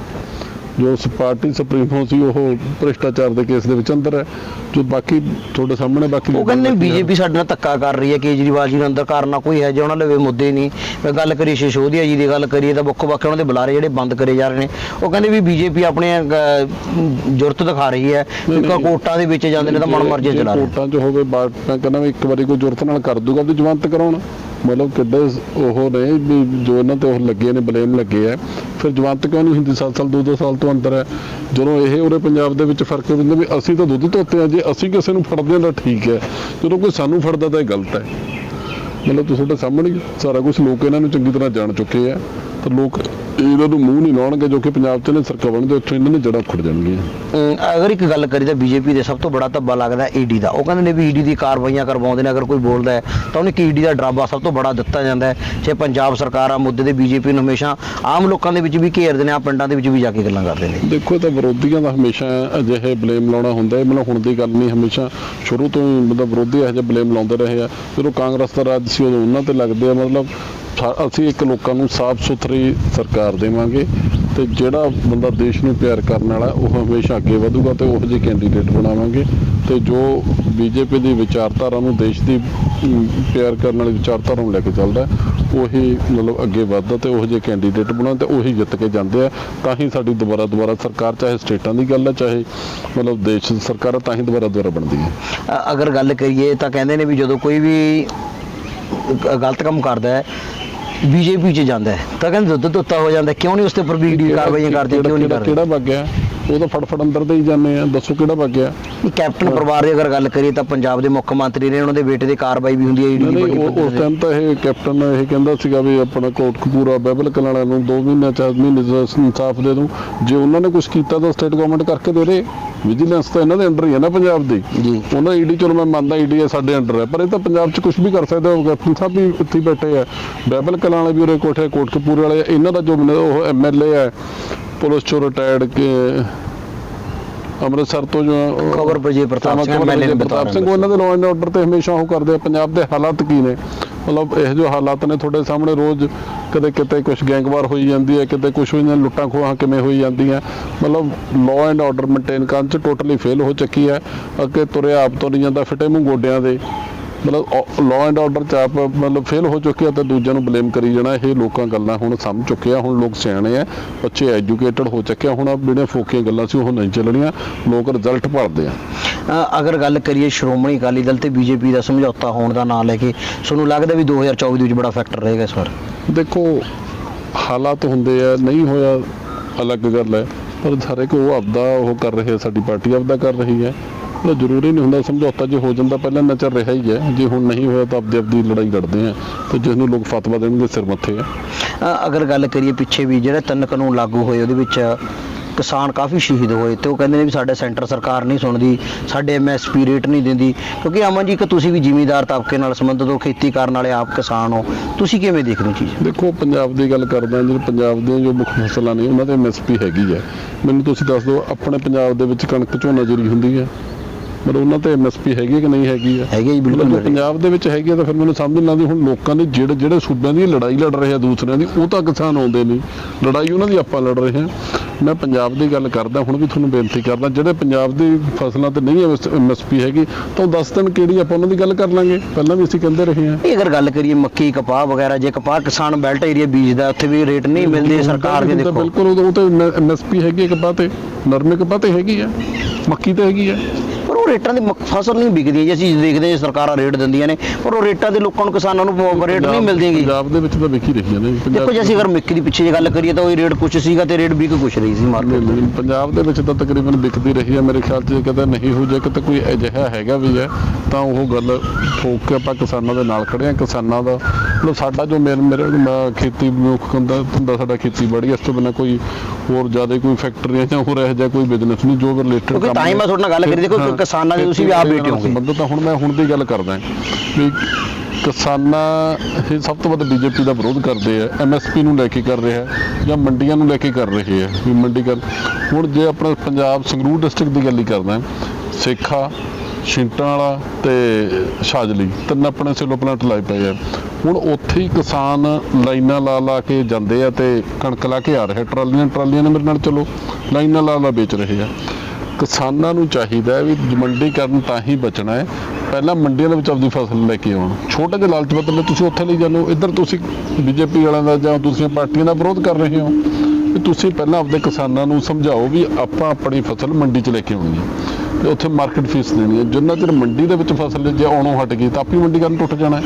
ਜੋ ਪਾਰਟੀ ਸੁਪਰੀਮੋ ਸੀ ਉਹ ਭ੍ਰਿਸ਼ਟਾਚਾਰ ਦੇ ਕੇਸ ਦੇ ਵਿੱਚ ਅੰਦਰ ਹੈ। ਜੋ ਬਾਕੀ ਤੁਹਾਡੇ ਸਾਹਮਣੇ ਬਾਕੀ ਉਹ ਕਹਿੰਦੇ ਬੀਜੇਪੀ ਸਾਡੇ ਨਾਲ ਧੱਕਾ ਕਰ ਰਹੀ ਹੈ ਕੇਜਰੀਵਾਲ ਜੀ ਨੂੰ ਅੰਦਰ ਕਰਨਾ ਕੋਈ ਹੈ ਜੇ ਉਹਨਾਂ ਲਵੇ ਮੁੱਦੇ ਨਹੀਂ। ਮੈਂ ਗੱਲ ਕਰੀ ਸ਼ਿਸ਼ੋਦੀਆ ਜੀ ਦੀ ਗੱਲ ਕਰੀਏ ਤਾਂ ਵੱਖੋ ਵੱਖ ਉਹਨਾਂ ਦੇ ਬੁਲਾਰੇ ਜਿਹੜੇ ਬੰਦ ਕਰੇ ਜਾ ਰਹੇ ਨੇ। ਉਹ ਕਹਿੰਦੇ ਵੀ ਬੀਜੇਪੀ ਆਪਣੇ ਜੁਰਤ ਦਿਖਾ ਰਹੀ ਹੈ। ਨਹੀਂ। ਕੋਟਾਂ ਦੇ ਵਿੱਚ ਜਾਂਦੇ ਨੇ ਤਾਂ ਮਨ ਮਰਜ਼ੀ ਜੇ ਚਲਾ ਰਹੇ ਕੋਰਟਾਂ 'ਚ ਹੋਵੇ ਬਾਟ ਮੈਂ ਕਹਿੰਦਾ ਵੀ ਇੱਕ ਵਾਰੀ ਕੋਈ ਜ਼ਰੂਰਤ ਨਾਲ ਕਰ ਦੂਗਾ ਤੇ ਜਵਾਨਤ ਕਰਾਉਣ। ਮਤਲਬ ਕਿੱਡੇ ਉਹ ਨੇ ਵੀ ਜੋ ਇਹਨਾਂ ਤੇ ਉਹ ਲੱਗੇ ਨੇ ਬਲੇਮ ਲੱਗੇ ਆ। ਫਿਰ ਜਵਾਨਤ ਕਿਉਂ ਨਹੀਂ ਹੁੰਦੀ? 7 ਸਾਲ 2-2 ਸਾਲ ਤੋਂ ਅੰਦਰ ਹੈ। ਜਦੋਂ ਇਹ ਉਰੇ ਪੰਜਾਬ ਦੇ ਵਿੱਚ ਫ਼ਰਕ ਹੁੰਦਾ ਵੀ ਅਸੀਂ ਤਾਂ ਦੁੱਧ ਧੋਤੇ ਆ, ਜੇ ਅਸੀਂ ਕਿਸੇ ਨੂੰ ਫੜਦੇ ਹਾਂ ਤਾਂ ਠੀਕ ਹੈ। ਜਦੋਂ ਕੋਈ ਸਾਨੂੰ ਫੜਦਾ ਤਾਂ ਇਹ ਗਲਤ ਹੈ। ਮਤਲਬ ਤੁਸੀਂ ਤੁਹਾਡੇ ਸਾਹਮਣੇ ਸਾਰਾ ਕੁਝ ਲੋਕ ਇਹਨਾਂ ਨੂੰ ਚੰਗੀ ਤਰ੍ਹਾਂ ਜਾਣ ਚੁੱਕੇ ਆ। ਤਾਂ ਲੋਕ ਇਹਨਾਂ ਨੂੰ ਮੂੰਹ ਨਹੀਂ ਲਾਉਣਗੇ ਜੋ ਕਿ ਪੰਜਾਬ 'ਚ ਨੇ ਸਰਕਾਰ ਬਣਦੇ ਉੱਥੋਂ ਇਹਨਾਂ ਨੇ ਜੜ੍ਹਾਂ ਖੁੱਡ ਜਾਣਗੀਆਂ। ਅਗਰ ਇੱਕ ਗੱਲ ਕਰੀ ਤਾਂ ਬੀਜੇਪੀ ਦੇ ਸਭ ਤੋਂ ਬੜਾ ਧੱਬਾ ਲੱਗਦਾ ਈਡੀ ਦਾ। ਉਹ ਕਹਿੰਦੇ ਨੇ ਵੀ ਈਡੀ ਦੀ ਕਾਰਵਾਈਆਂ ਕਰਵਾਉਂਦੇ ਨੇ ਅਗਰ ਕੋਈ ਬੋਲਦਾ ਹੈ ਤਾਂ ਉਹਨੂੰ ਈਡੀ ਦਾ ਡਰਾਵਾ ਸਭ ਤੋਂ ਬੜਾ ਦਿੱਤਾ ਜਾਂਦਾ ਹੈ। ਜੇ ਪੰਜਾਬ ਸਰਕਾਰ ਆ ਮੁੱਦੇ ਦੇ ਬੀਜੇਪੀ ਨੂੰ ਹਮੇਸ਼ਾ ਆਮ ਲੋਕਾਂ ਦੇ ਵਿੱਚ ਵੀ ਘੇਰਦੇ ਨੇ ਆ ਪਿੰਡਾਂ ਦੇ ਵਿੱਚ ਵੀ ਜਾ ਕੇ ਗੱਲਾਂ ਕਰਦੇ ਨੇ। ਦੇਖੋ ਤਾਂ ਵਿਰੋਧੀਆਂ ਦਾ ਹਮੇਸ਼ਾ ਅਜਿਹੇ ਬਲੇਮ ਲਾਉਣਾ ਹੁੰਦਾ ਹੈ। ਮਤਲਬ ਹੁਣ ਦੀ ਗੱਲ ਨਹੀਂ ਹਮੇਸ਼ਾ ਸ਼ੁਰੂ ਤੋਂ ਹੀ ਮਤਲਬ ਵਿਰੋਧੀ ਇਹੋ ਜਿਹੇ ਬਲੇਮ ਲਾਉਂਦੇ ਰਹੇ ਆ। ਜਦੋਂ ਕਾਂਗਰਸ ਦਾ ਰਾਜ ਅਸੀਂ ਉਦੋਂ ਉਹਨਾਂ ਤੇ ਲੱਗਦੇ ਆ ਮਤਲਬ ਸਾ- ਅਸੀਂ ਇੱਕ ਲੋਕਾਂ ਨੂੰ ਸਾਫ਼ ਸੁਥਰੀ ਸਰਕਾਰ ਦੇਵਾਂਗੇ ਤੇ ਜਿਹੜਾ ਬੰਦਾ ਦੇਸ਼ ਨੂੰ ਪਿਆਰ ਕਰਨ ਵਾਲਾ ਉਹ ਹਮੇਸ਼ਾ ਅੱਗੇ ਵਧੂਗਾ ਤੇ ਉਹ ਜਿਹੇ ਕੈਂਡੀਡੇਟ ਬਣਾਵਾਂਗੇ ਤੇ ਜੋ ਬੀਜੇਪੀ ਦੀ ਵਿਚਾਰਧਾਰਾ ਨੂੰ ਦੇਸ਼ ਦੀ ਪਿਆਰ ਕਰਨ ਵਾਲੀ ਵਿਚਾਰਧਾਰਾ ਨੂੰ ਲੈ ਕੇ ਚੱਲਦਾ ਉਹੀ ਮਤਲਬ ਅੱਗੇ ਵੱਧਦਾ ਤੇ ਉਹ ਜਿਹੇ ਕੈਂਡੀਡੇਟ ਬਣਾਉਣ ਤੇ ਉਹੀ ਜਿੱਤ ਕੇ ਜਾਂਦੇ ਆ। ਤਾਂ ਹੀ ਸਾਡੀ ਦੁਬਾਰਾ ਦੁਬਾਰਾ ਸਰਕਾਰ ਚਾਹੇ ਸਟੇਟਾਂ ਦੀ ਗੱਲ ਹੈ ਚਾਹੇ ਮਤਲਬ ਦੇਸ਼ ਦੀ ਸਰਕਾਰ ਹੈ, ਤਾਂ ਹੀ ਦੁਬਾਰਾ ਦੁਬਾਰਾ ਬਣਦੀ ਹੈ ਅਗਰ ਗੱਲ ਕਰੀਏ ਤਾਂ ਕਹਿੰਦੇ ਨੇ ਵੀ ਜਦੋਂ ਕੋਈ ਵੀ ਗਲਤ ਕੰਮ ਕਰਦਾ ਹੈ ਬੀਜੇਪੀ 'ਚ ਜਾਂਦਾ ਹੈ ਤਾਂ ਕਹਿੰਦੇ ਦੁੱਧ ਧੁੱਤਾ ਹੋ ਜਾਂਦਾ। ਕਿਉਂ ਨਹੀਂ ਉਸ ਤੇ ਵੀਡੀਓ ਕਾਰਵਾਈਆਂ ਕਰਦੇ ਕਿਉਂ ਨਹੀਂ ਕਰਦੇ ਕਿਹੜਾ ਵਗ ਗਿਆ ਉਹ ਤਾਂ ਫਟਫਟ ਅੰਦਰ ਦੇ ਹੀ ਜਾਂਦੇ ਆ। ਦੱਸੋ ਕਿਹੜਾ ਵਗ ਗਿਆ? ਇਹ ਕੈਪਟਨ ਪਰਿਵਾਰ ਦੀ ਅਗਰ ਗੱਲ ਕਰੀਏ ਤਾਂ ਪੰਜਾਬ ਦੇ ਮੁੱਖ ਮੰਤਰੀ ਨੇ ਉਹਨਾਂ ਦੇ ਬੇਟੇ ਦੀ ਕਾਰਵਾਈ ਵੀ ਹੁੰਦੀ ਹੈ ਉਹ- ਪੱਧਰ ਉਸ ਤੇ। ਟਾਈਮ ਤਾਂ ਇਹ ਕੈਪਟਨ ਇਹ ਕਹਿੰਦਾ ਸੀਗਾ ਵੀ ਆਪਣਾ ਕੋਟਕਪੂਰਾ ਬਾਈਬਲ ਕਲਾਣਾ ਨੂੰ 2 ਮਹੀਨੇ ਚਾਰ ਮਹੀਨੇ ਦਾ ਇਨਸਾਫ ਦੇ ਦੂੰ ਜੇ ਉਹਨਾਂ ਨੇ ਕੁਝ ਕੀਤਾ ਤਾਂ ਸਟੇਟ ਗਵਰਨਮੈਂਟ ਕਰਕੇ ਦੇ ਦੇ। ਵਿਜੀਲੈਂਸ ਤਾਂ ਇਹਨਾਂ ਦੇ ਅੰਡਰ ਹੀ ਹੈ ਨਾ ਪੰਜਾਬ ਦੀ। ਜੀ। ਉਹਨਾਂ ਈਡੀ ਚਲੋ ਮੈਂ ਮੰਨਦਾ ਈਡੀ ਹੈ ਸਾਡੇ ਅੰਡਰ ਹੈ। ਪਰ ਇਹ ਤਾਂ ਪੰਜਾਬ 'ਚ ਕੁਝ ਵੀ ਕਰ ਸਕਦੇ ਹੋ ਕੈਪਟਨ ਸਾਹਿਬ ਵੀ ਇੱਥੇ ਹੀ ਬੈਠੇ ਆ। ਬਾਈਬਲ ਕਲਾਂ ਵਾਲੇ ਵੀ ਉਰੇ ਕੋਠੇ ਕੋਟਕਪੂਰ ਵਾਲੇ ਇਹਨਾਂ ਦਾ ਜੋ ਉਹ ਐਮਐਲਏ ਹੈ। ਪੁਲਿਸ ਚੋਂ ਰਿਟਾਇਰਡ ਕੇ ਅੰਮ੍ਰਿਤਸਰ ਤੋਂ ਜੋ ਖਬਰ ਪਰ ਜੀ ਪ੍ਰਤਾਪ ਸਿੰਘ ਨੇ ਪ੍ਰਤਾਪ ਸਿੰਘ ਉਹਨਾਂ ਦੇ ਲਾਅ ਐਂਡ ਆਰਡਰ ਤੇ ਹਮੇਸ਼ਾ ਉਹ ਕਰਦੇ ਆ। ਪੰਜਾਬ ਦੇ ਹਾਲਾਤ ਕੀ ਨੇ? ਮਤਲਬ ਇਹ ਜੋ ਹਾਲਾਤ ਨੇ ਤੁਹਾਡੇ ਸਾਹਮਣੇ ਰੋਜ਼ ਕਦੇ ਕਿਤੇ ਕੁਝ ਗੈਂਗਵਾਰ ਹੋਈ ਜਾਂਦੀ ਹੈ ਕਿਤੇ ਕੁਝ ਹੋਈ ਜਾਂਦੀਆਂ ਲੁੱਟਾਂ ਖੋਹਾਂ ਕਿਵੇਂ ਹੋਈ ਜਾਂਦੀਆਂ? ਮਤਲਬ ਲਾਅ ਐਂਡ ਆਰਡਰ ਮੇਨਟੇਨ ਕਰਨ ਚ ਟੋਟਲੀ ਫੇਲ ਹੋ ਚੁੱਕੀ ਹੈ। ਅੱਗੇ ਤੁਰਿਆ ਆਪ ਤੋਂ ਨਹੀਂ ਜਾਂਦਾ ਫਿੱਟੇ ਮੂੰਹ ਗੋਡਿਆਂ ਦੇ। ਮਤਲਬ ਲਾਅ ਐਂਡ ਆਰਡਰ ਚ ਆਪ ਮਤਲਬ ਫੇਲ ਹੋ ਚੁੱਕਿਆ ਤੇ ਦੂਜਿਆਂ ਨੂੰ ਬਲੇਮ ਕਰੀ ਜਾਣਾ ਇਹ ਲੋਕਾਂ ਗੱਲਾਂ ਹੁਣ ਸਮਝ ਚੁੱਕੇ ਆ ਹੁਣ ਲੋਕ ਸਿਆਣੇ ਆ ਬੱਚੇ ਐਜੂਕੇਟਡ ਹੋ ਚੁੱਕੇ ਆ ਹੁਣ ਆਹ ਜਿਹੜੀਆਂ ਫੋਕੀਆਂ ਗੱਲਾਂ ਸੀ ਉਹ ਨਹੀਂ ਚੱਲਣੀਆਂ ਲੋਕ ਰਿਜ਼ਲਟ ਭਾਲਦੇ ਆ। ਅਗਰ ਗੱਲ ਕਰੀਏ ਸ਼੍ਰੋਮਣੀ ਅਕਾਲੀ ਦਲ ਤੇ ਬੀਜੇਪੀ ਦਾ ਸਮਝੌਤਾ ਹੋਣ ਦਾ ਨਾਂ ਲੈ ਕੇ ਤੁਹਾਨੂੰ ਲੱਗਦਾ ਵੀ 2024 ਦੇ ਵਿੱਚ ਬੜਾ ਫੈਕਟਰ ਰਹੇਗਾ ਇਸ ਵਾਰ? ਦੇਖੋ ਹਾਲਾਤ ਹੁੰਦੇ ਆ ਨਹੀਂ ਹੋਇਆ ਅਲੱਗ ਗੱਲ ਹੈ ਪਰ ਸਾਰੇ ਕੋ ਉਹ ਆਪਦਾ ਉਹ ਕਰ ਰਹੇ ਆ ਸਾਡੀ ਪਾਰਟੀ ਆਪਦਾ ਕਰ ਰਹੀ ਹੈ। ਉਹ ਜ਼ਰੂਰੀ ਨਹੀਂ ਹੁੰਦਾ ਸਮਝੌਤਾ ਜੇ ਹੋ ਜਾਂਦਾ ਪਹਿਲਾਂ ਨਜ਼ਰ ਰਿਹਾ ਹੀ ਹੈ। ਜੇ ਹੁਣ ਨਹੀਂ ਹੋਇਆ ਤਾਂ ਆਪਦੀ ਆਪਦੀ ਲੜਾਈ ਲੜਦੇ ਆ ਤੇ ਜਿਸ ਨੂੰ ਲੋਕ ਫਤਵਾ ਦੇਣਗੇ ਸਿਰ ਮੱਥੇ ਆ ਅਗਰ ਗੱਲ ਕਰੀਏ ਪਿੱਛੇ ਵੀ ਜਿਹੜੇ ਤਿੰਨ ਕਾਨੂੰਨ ਲਾਗੂ ਹੋਏ ਉਹਦੇ ਵਿੱਚ ਕਿਸਾਨ ਕਾਫੀ ਸ਼ਹੀਦ ਹੋਏ ਤੇ ਉਹ ਕਹਿੰਦੇ ਨੇ ਵੀ ਸਾਡੇ ਸੈਂਟਰ ਸਰਕਾਰ ਨਹੀਂ ਸੁਣਦੀ ਸਾਡੇ ਐਮਐਸਪੀ ਰੇਟ ਨਹੀਂ ਦਿੰਦੀ। ਕਿਉਂਕਿ ਅਮਨ ਜੀ ਕਿ ਤੁਸੀਂ ਵੀ ਜ਼ਿਮੀਂਦਾਰ ਤਬਕੇ ਨਾਲ ਸੰਬੰਧਿਤ ਹੋ ਖੇਤੀ ਕਰਨ ਵਾਲੇ ਆਪ ਕਿਸਾਨ ਹੋ ਤੁਸੀਂ ਕਿਵੇਂ ਦੇਖਦੇ ਹੋ ਚੀਜ਼? ਦੇਖੋ ਪੰਜਾਬ ਦੀ ਗੱਲ ਕਰਦਾ ਜਿਹੜੇ ਪੰਜਾਬ ਦੀਆਂ ਜੋ ਮੁੱਖ ਫਸਲਾਂ ਨੇ ਉਹਨਾਂ ਤੇ ਐਮਐਸਪੀ ਹੈਗੀ ਹੈ। ਮੈਨੂੰ ਤੁਸੀਂ ਦੱਸ ਦਿਓ ਆਪਣੇ ਪੰਜਾਬ ਦੇ ਵਿੱਚ ਕਣਕ ਝੋਨਾ ਜਰੀ ਹੁੰਦੀ ਹੈ। ਮਤਲਬ ਉਹਨਾਂ ਤੇ ਐਮਐਸਪੀ ਹੈਗੀ ਕਿ ਨਹੀਂ ਹੈਗੀ ਹੈ ਹੈਗੇ ਜੀ ਬਿਲਕੁਲ ਜੇ। ਪੰਜਾਬ ਦੇ ਵਿੱਚ ਹੈਗੀ ਆ ਤਾਂ ਫਿਰ ਮੈਨੂੰ ਸਮਝ ਨਹੀਂ ਆਉਂਦੀ ਹੁਣ ਲੋਕਾਂ ਦੇ ਜਿਹੜੇ ਜਿਹੜੇ ਸੂਬਿਆਂ ਦੀ ਲੜਾਈ ਲੜ ਰਹੇ ਆ ਦੂਸਰਿਆਂ ਦੀ ਉਹ ਤਾਂ ਕਿਸਾਨ ਆਉਂਦੇ ਨਹੀਂ ਲੜਾਈ ਉਹਨਾਂ ਦੀ ਆਪਾਂ ਲੜ ਰਹੇ ਹਾਂ ਮੈਂ ਪੰਜਾਬ ਦੀ ਗੱਲ ਕਰਦਾ ਹੁਣ ਵੀ ਤੁਹਾਨੂੰ ਬੇਨਤੀ ਕਰਦਾ ਜਿਹੜੇ ਪੰਜਾਬ ਦੀ ਫਸਲਾਂ ਤੇ ਨਹੀਂ ਐਮਐਸਪੀ ਹੈਗੀ ਤਾਂ ਉਹ ਦੱਸ ਦੇਣ ਕਿਹੜੀ ਆਪਾਂ ਉਹਨਾਂ ਦੀ ਗੱਲ ਕਰ ਲਾਂਗੇ। ਪਹਿਲਾਂ ਵੀ ਅਸੀਂ ਕਹਿੰਦੇ ਰਹੇ ਹਾਂ ਇਹ ਅਗਰ ਗੱਲ ਕਰੀਏ ਮੱਕੀ ਕਪਾਹ ਵਗੈਰਾ ਜੇ ਕਪਾਹ ਕਿਸਾਨ ਬੈਲਟ ਏਰੀਆ ਬੀਜਦਾ ਉੱਥੇ ਵੀ ਰੇਟ ਨਹੀਂ ਮਿਲਦੇ ਸਰਕਾਰ ਦੇ ਦੇਖੋ। ਬਿਲਕੁਲ ਉਹ ਤੇ ਐਮਐਸਪੀ ਹੈਗੀ ਕਪਾਹ ਤੇ। ਨਰਮੇ ਕਪਾਹ ਤੇ ਹੈਗੀ ਹੈ ਮੱਕੀ ਤੇ ਹੈਗੀ ਪਰ ਉਹ ਰੇਟਾਂ ਦੀ ਫਸਲ ਨਹੀਂ ਵਿਕਦੀ ਜੇ। ਅਸੀਂ ਦੇਖਦੇ ਹਾਂ ਸਰਕਾਰਾਂ ਰੇਟ ਦਿੰਦੀਆਂ ਨੇ ਪਰ ਉਹ ਰੇਟਾਂ ਦੇ ਲੋਕਾਂ ਨੂੰ ਕਿਸਾਨਾਂ ਨੂੰ ਰੇਟ ਨਹੀਂ ਮਿਲਦੀ ਗੀ ਪੰਜਾਬ ਦੇ ਵਿੱਚ ਤਾਂ ਵਿਕੀ ਰਹੀਆਂ ਨੇ। ਦੇਖੋ ਜੇ ਅਸੀਂ ਅਗਰ ਮਿੱਕੀ ਦੀ ਪਿੱਛੇ ਜੇ ਗੱਲ ਕਰੀਏ ਤਾਂ ਉਹ ਰੇਟ ਕੁਛ ਸੀਗਾ ਤੇ ਰੇਟ ਵਿਕ ਕੁਛ ਰਹੀ ਸੀ ਮਾਰਕੀਟ ਨਹੀਂ, ਪੰਜਾਬ ਦੇ ਵਿੱਚ ਤਾਂ ਤਕਰੀਬਨ ਵਿਕਦੀ ਰਹੀ ਹੈ। ਮੇਰੇ ਖਿਆਲ 'ਚ ਜੇ ਕਦੇ ਨਹੀਂ ਹੋ ਜੇ ਕਿਤੇ ਕੋਈ ਅਜਿਹਾ ਹੈਗਾ ਵੀ ਹੈ ਤਾਂ ਉਹ ਗੱਲ ਠੋਕ ਕੇ ਆਪਾਂ ਕਿਸਾਨਾਂ ਦੇ ਨਾਲ ਖੜੇ ਹਾਂ। ਕਿਸਾਨਾਂ ਦਾ ਮਤਲਬ ਸਾਡਾ ਜੋ ਮੇਰੇ ਮੇਰੇ ਮੈਂ ਖੇਤੀ ਮੁੱਖ ਹੁੰਦਾ ਧੰਦਾ ਸਾਡਾ ਖੇਤੀਬਾੜੀ ਇਸ ਤੋਂ ਬਿਨਾਂ ਕੋਈ ਹੋਰ ਜ਼ਿਆਦਾ ਕੋਈ ਫੈਕਟਰੀਆਂ ਜਾਂ ਹੋਰ ਇਹੋ ਜਿਹਾ ਕੋਈ ਬਿਜ਼ਨਸ ਨਹੀਂ ਜੋ ਰਿਲੇਟਡ ਕਿਉਂਕਿ ਤਾਂ ਹੀ। ਮੈਂ ਤੁਹਾਡੇ ਨਾਲ ਗੱਲ ਕਰੀ ਦੇਖੋ ਕਿਸਾਨਾਂ ਦੇ ਤੁਸੀਂ ਵੀ ਆਪ ਬੈਠੇ ਹੋਗੇ ਸੰਬੰਧਤ ਤਾਂ ਹੁਣ ਮੈਂ ਹੁਣ ਦੀ ਗੱਲ ਕਰਦਾ ਵੀ ਕਿਸਾਨਾਂ ਇਹ ਸਭ ਤੋਂ ਵੱਧ ਬੀਜੇਪੀ ਦਾ ਵਿਰੋਧ ਕਰਦੇ ਆ ਐਮਐਸਪੀ ਨੂੰ ਲੈ ਕੇ ਕਰ ਰਿਹਾ ਜਾਂ ਮੰਡੀਆਂ ਨੂੰ ਲੈ ਕੇ ਕਰ ਰਹੇ ਆ ਵੀ ਮੰਡੀ ਕਰ ਹੁਣ ਜੇ ਆਪਣਾ ਪੰਜਾਬ ਸੰਗਰੂਰ ਡਿਸਟ੍ਰਿਕਟ ਦੀ ਗੱਲ ਹੀ ਕਰਦਾ ਸੇਖਾ ਛਿੰਟਾਂ ਵਾਲਾ ਤੇ ਸ਼ਾਜਲੀ ਤਿੰਨ ਆਪਣੇ ਸਿਲੋ ਪਲਾਂਟ ਲਾਏ ਪਏ ਆ। ਹੁਣ ਉੱਥੇ ਹੀ ਕਿਸਾਨ ਲਾਈਨਾਂ ਲਾ ਲਾ ਕੇ ਜਾਂਦੇ ਆ ਤੇ ਕਣਕ ਲਾ ਕੇ ਆ ਰਹੇ ਟਰਾਲੀਆਂ ਟਰਾਲੀਆਂ ਨੇ ਮੇਰੇ ਨਾਲ ਚਲੋ ਲਾਈਨਾਂ ਲਾ ਲਾ ਵੇਚ ਰਹੇ ਆ। ਕਿਸਾਨਾਂ ਨੂੰ ਚਾਹੀਦਾ ਹੈ ਵੀ ਮੰਡੀਕਰਨ ਤਾਂ ਹੀ ਬਚਣਾ ਹੈ। ਪਹਿਲਾਂ ਮੰਡੀਆਂ ਦੇ ਵਿੱਚ ਆਪਦੀ ਫਸਲ ਲੈ ਕੇ ਆਉਣ। ਛੋਟੇ ਜਿਹੇ ਲਾਲਚ ਬਦਲੇ ਤੁਸੀਂ ਉੱਥੇ ਲਈ ਜਾਂਦੇ ਹੋ। ਇੱਧਰ ਤੁਸੀਂ ਬੀਜੇਪੀ ਵਾਲਿਆਂ ਦਾ ਜਾਂ ਦੂਸਰੀਆਂ ਪਾਰਟੀਆਂ ਦਾ ਵਿਰੋਧ ਕਰ ਰਹੇ ਹੋ। ਵੀ ਤੁਸੀਂ ਪਹਿਲਾਂ ਆਪਦੇ ਕਿਸਾਨਾਂ ਨੂੰ ਸਮਝਾਓ ਵੀ ਆਪਾਂ ਆਪਣੀ ਫਸਲ ਮੰਡੀ 'ਚ ਲੈ ਕੇ ਆਉਣੀ ਹੈ। ਤੇ ਉੱਥੇ ਮਾਰਕੀਟ ਫੀਸ ਦੇਣੀ ਹੈ। ਜਿੰਨਾ ਚਿਰ ਮੰਡੀ ਦੇ ਵਿੱਚ ਫਸਲ ਜੇ ਆਉਣੋਂ ਹਟ ਗਈ ਤਾਂ ਆਪੀ ਮੰਡੀ ਕਰਨ ਟੁੱਟ ਜਾਣਾ ਹੈ।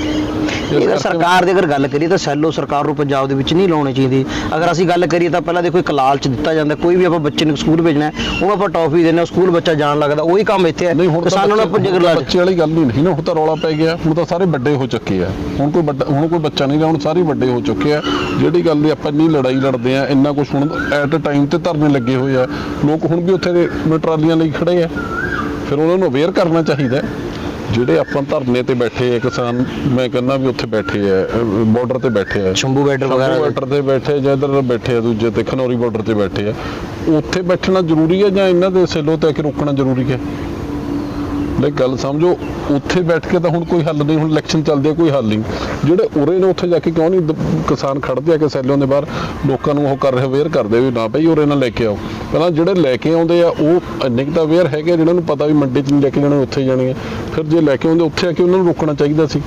ਇਸ ਇਹ ਕਰਕੇ- ਸਰਕਾਰ ਦੀ ਅਗਰ ਗੱਲ ਕਰੀਏ ਤਾਂ ਸੈਲੋ ਸਰਕਾਰ ਨੂੰ ਪੰਜਾਬ ਦੇ ਵਿੱਚ ਨਹੀਂ ਲਾਉਣੀ ਚਾਹੀਦੀ। ਅਗਰ ਅਸੀਂ ਗੱਲ ਕਰੀਏ ਤਾਂ ਪਹਿਲਾਂ ਦੇਖੋ ਇੱਕ ਲਾਲਚ ਦਿੱਤਾ ਜਾਂਦਾ ਕੋਈ ਵੀ ਆਪਾਂ ਬੱਚੇ ਨੂੰ ਸਕੂਲ ਭੇਜਣਾ ਹੈ, ਉਹਨੂੰ ਆਪਾਂ ਟੌਫੀ ਹਾਂ ਸਕੂਲ ਬੱਚਾ ਜਾਣ ਲੱਗਦਾ ਉਹੀ ਕੰਮ ਇੱਥੇ ਹੈ। ਨਹੀਂ ਹੁਣ ਕਿਸਾਨਾਂ ਨੂੰ ਬੱਚੇ- ਵਾਲੀ ਗੱਲ ਨਹੀਂ ਨਹੀਂ ਨਾ ਹੁਣ ਤਾਂ ਰੌਲਾ ਪੈ ਗਿਆ ਹੁਣ ਤਾਂ ਸਾਰੇ ਵੱਡੇ ਹੋ ਚੁੱਕੇ ਆ। ਹੁਣ ਕੋਈ ਵੱਡਾ ਹੁਣ ਕੋਈ ਬੱਚਾ ਨਹੀਂ ਰਿਹਾ ਹੁਣ ਸਾਰੇ ਵੱਡੇ ਹੋ ਚੁੱਕੇ ਆ। ਜਿਹੜੀ ਗੱਲ ਦੀ ਆਪਾਂ ਨਹੀਂ ਲੜਾਈ ਲੜਦੇ ਆ ਇੰਨਾ ਕੁਝ ਹੁਣ ਐਟ ਟਾਈਮ ਤੇ ਧਰਨੇ ਲੱਗੇ ਹੋਏ ਆ। ਲੋਕ ਹੁਣ ਵੀ ਉੱਥੇ ਦੇ ਟਰਾਲੀਆਂ ਲਈ ਖੜੇ ਆ। ਫਿਰ ਉਹਨਾਂ ਨੂੰ ਅਵੇਅਰ ਕਰਨਾ ਚਾਹੀਦਾ। ਜਿਹੜੇ ਆਪਾਂ ਧਰਨੇ ਤੇ ਬੈਠੇ ਆ ਕਿਸਾਨ ਮੈਂ ਕਹਿੰਦਾ ਵੀ ਉੱਥੇ ਬੈਠੇ ਆ ਬਾਰਡਰ ਤੇ ਬੈਠੇ ਆ। ਸ਼ੰਭੂ ਬੈਡਰ ਵਗੈਰਾ ਬਾਰਡਰ ਤੇ ਬੈਠੇ ਜਾਂ ਇੱਧਰ ਬੈਠੇ ਆ ਦੂਜੇ ਤੇ ਖਨੌਰੀ ਬਾਰਡਰ ਤੇ ਬੈਠੇ ਆ। ਉੱਥੇ ਬੈਠਣਾ ਜ਼ਰੂਰੀ ਹੈ ਜਾਂ ਇਹਨਾਂ ਦੇ ਸੈਲੋ ਤੇ ਆ ਕੇ ਰੁਕਣਾ ਜ਼ਰੂਰੀ ਹੈ ਲੈ ਗੱਲ ਸਮਝੋ, ਉੱਥੇ ਬੈਠ ਕੇ ਤਾਂ ਹੁਣ ਕੋਈ ਹੱਲ ਨਹੀਂ, ਹੁਣ ਇਲੈਕਸ਼ਨ ਚੱਲਦੇ ਆ, ਕੋਈ ਹੱਲ ਨਹੀਂ। ਜਿਹੜੇ ਉਰੇ ਨੇ ਉੱਥੇ ਜਾ ਕੇ ਕਿਉਂ ਨਹੀਂ ਦ- ਕਿਸਾਨ ਖੜਦੇ ਆ ਕਿ ਸੈਲੋਂ ਦੇ ਬਾਹਰ, ਲੋਕਾਂ ਨੂੰ ਉਹ ਕਰ ਰਹੇ, ਅਵੇਅਰ ਕਰਦੇ ਵੀ ਨਾ ਭਾਈ ਉਰੇ ਨਾ ਲੈ ਕੇ ਆਓ। ਪਹਿਲਾਂ ਜਿਹੜੇ ਲੈ ਕੇ ਆਉਂਦੇ ਆ, ਉਹ ਇੰਨੇ ਕੁ ਤਾਂ ਅਵੇਅਰ ਹੈਗੇ ਆ, ਜਿਹਨਾਂ ਨੂੰ ਪਤਾ ਵੀ ਮੰਡੀ 'ਚ ਨਹੀਂ ਲੈ ਕੇ ਜਾਣੇ, ਉੱਥੇ ਹੀ ਜਾਣੇ ਆ। ਫਿਰ ਜੇ ਲੈ ਕੇ ਆਉਂਦੇ, ਉੱਥੇ ਆ ਕੇ ਉਹਨਾਂ ਨੂੰ ਰੋਕਣਾ ਚਾਹੀਦਾ ਸੀ।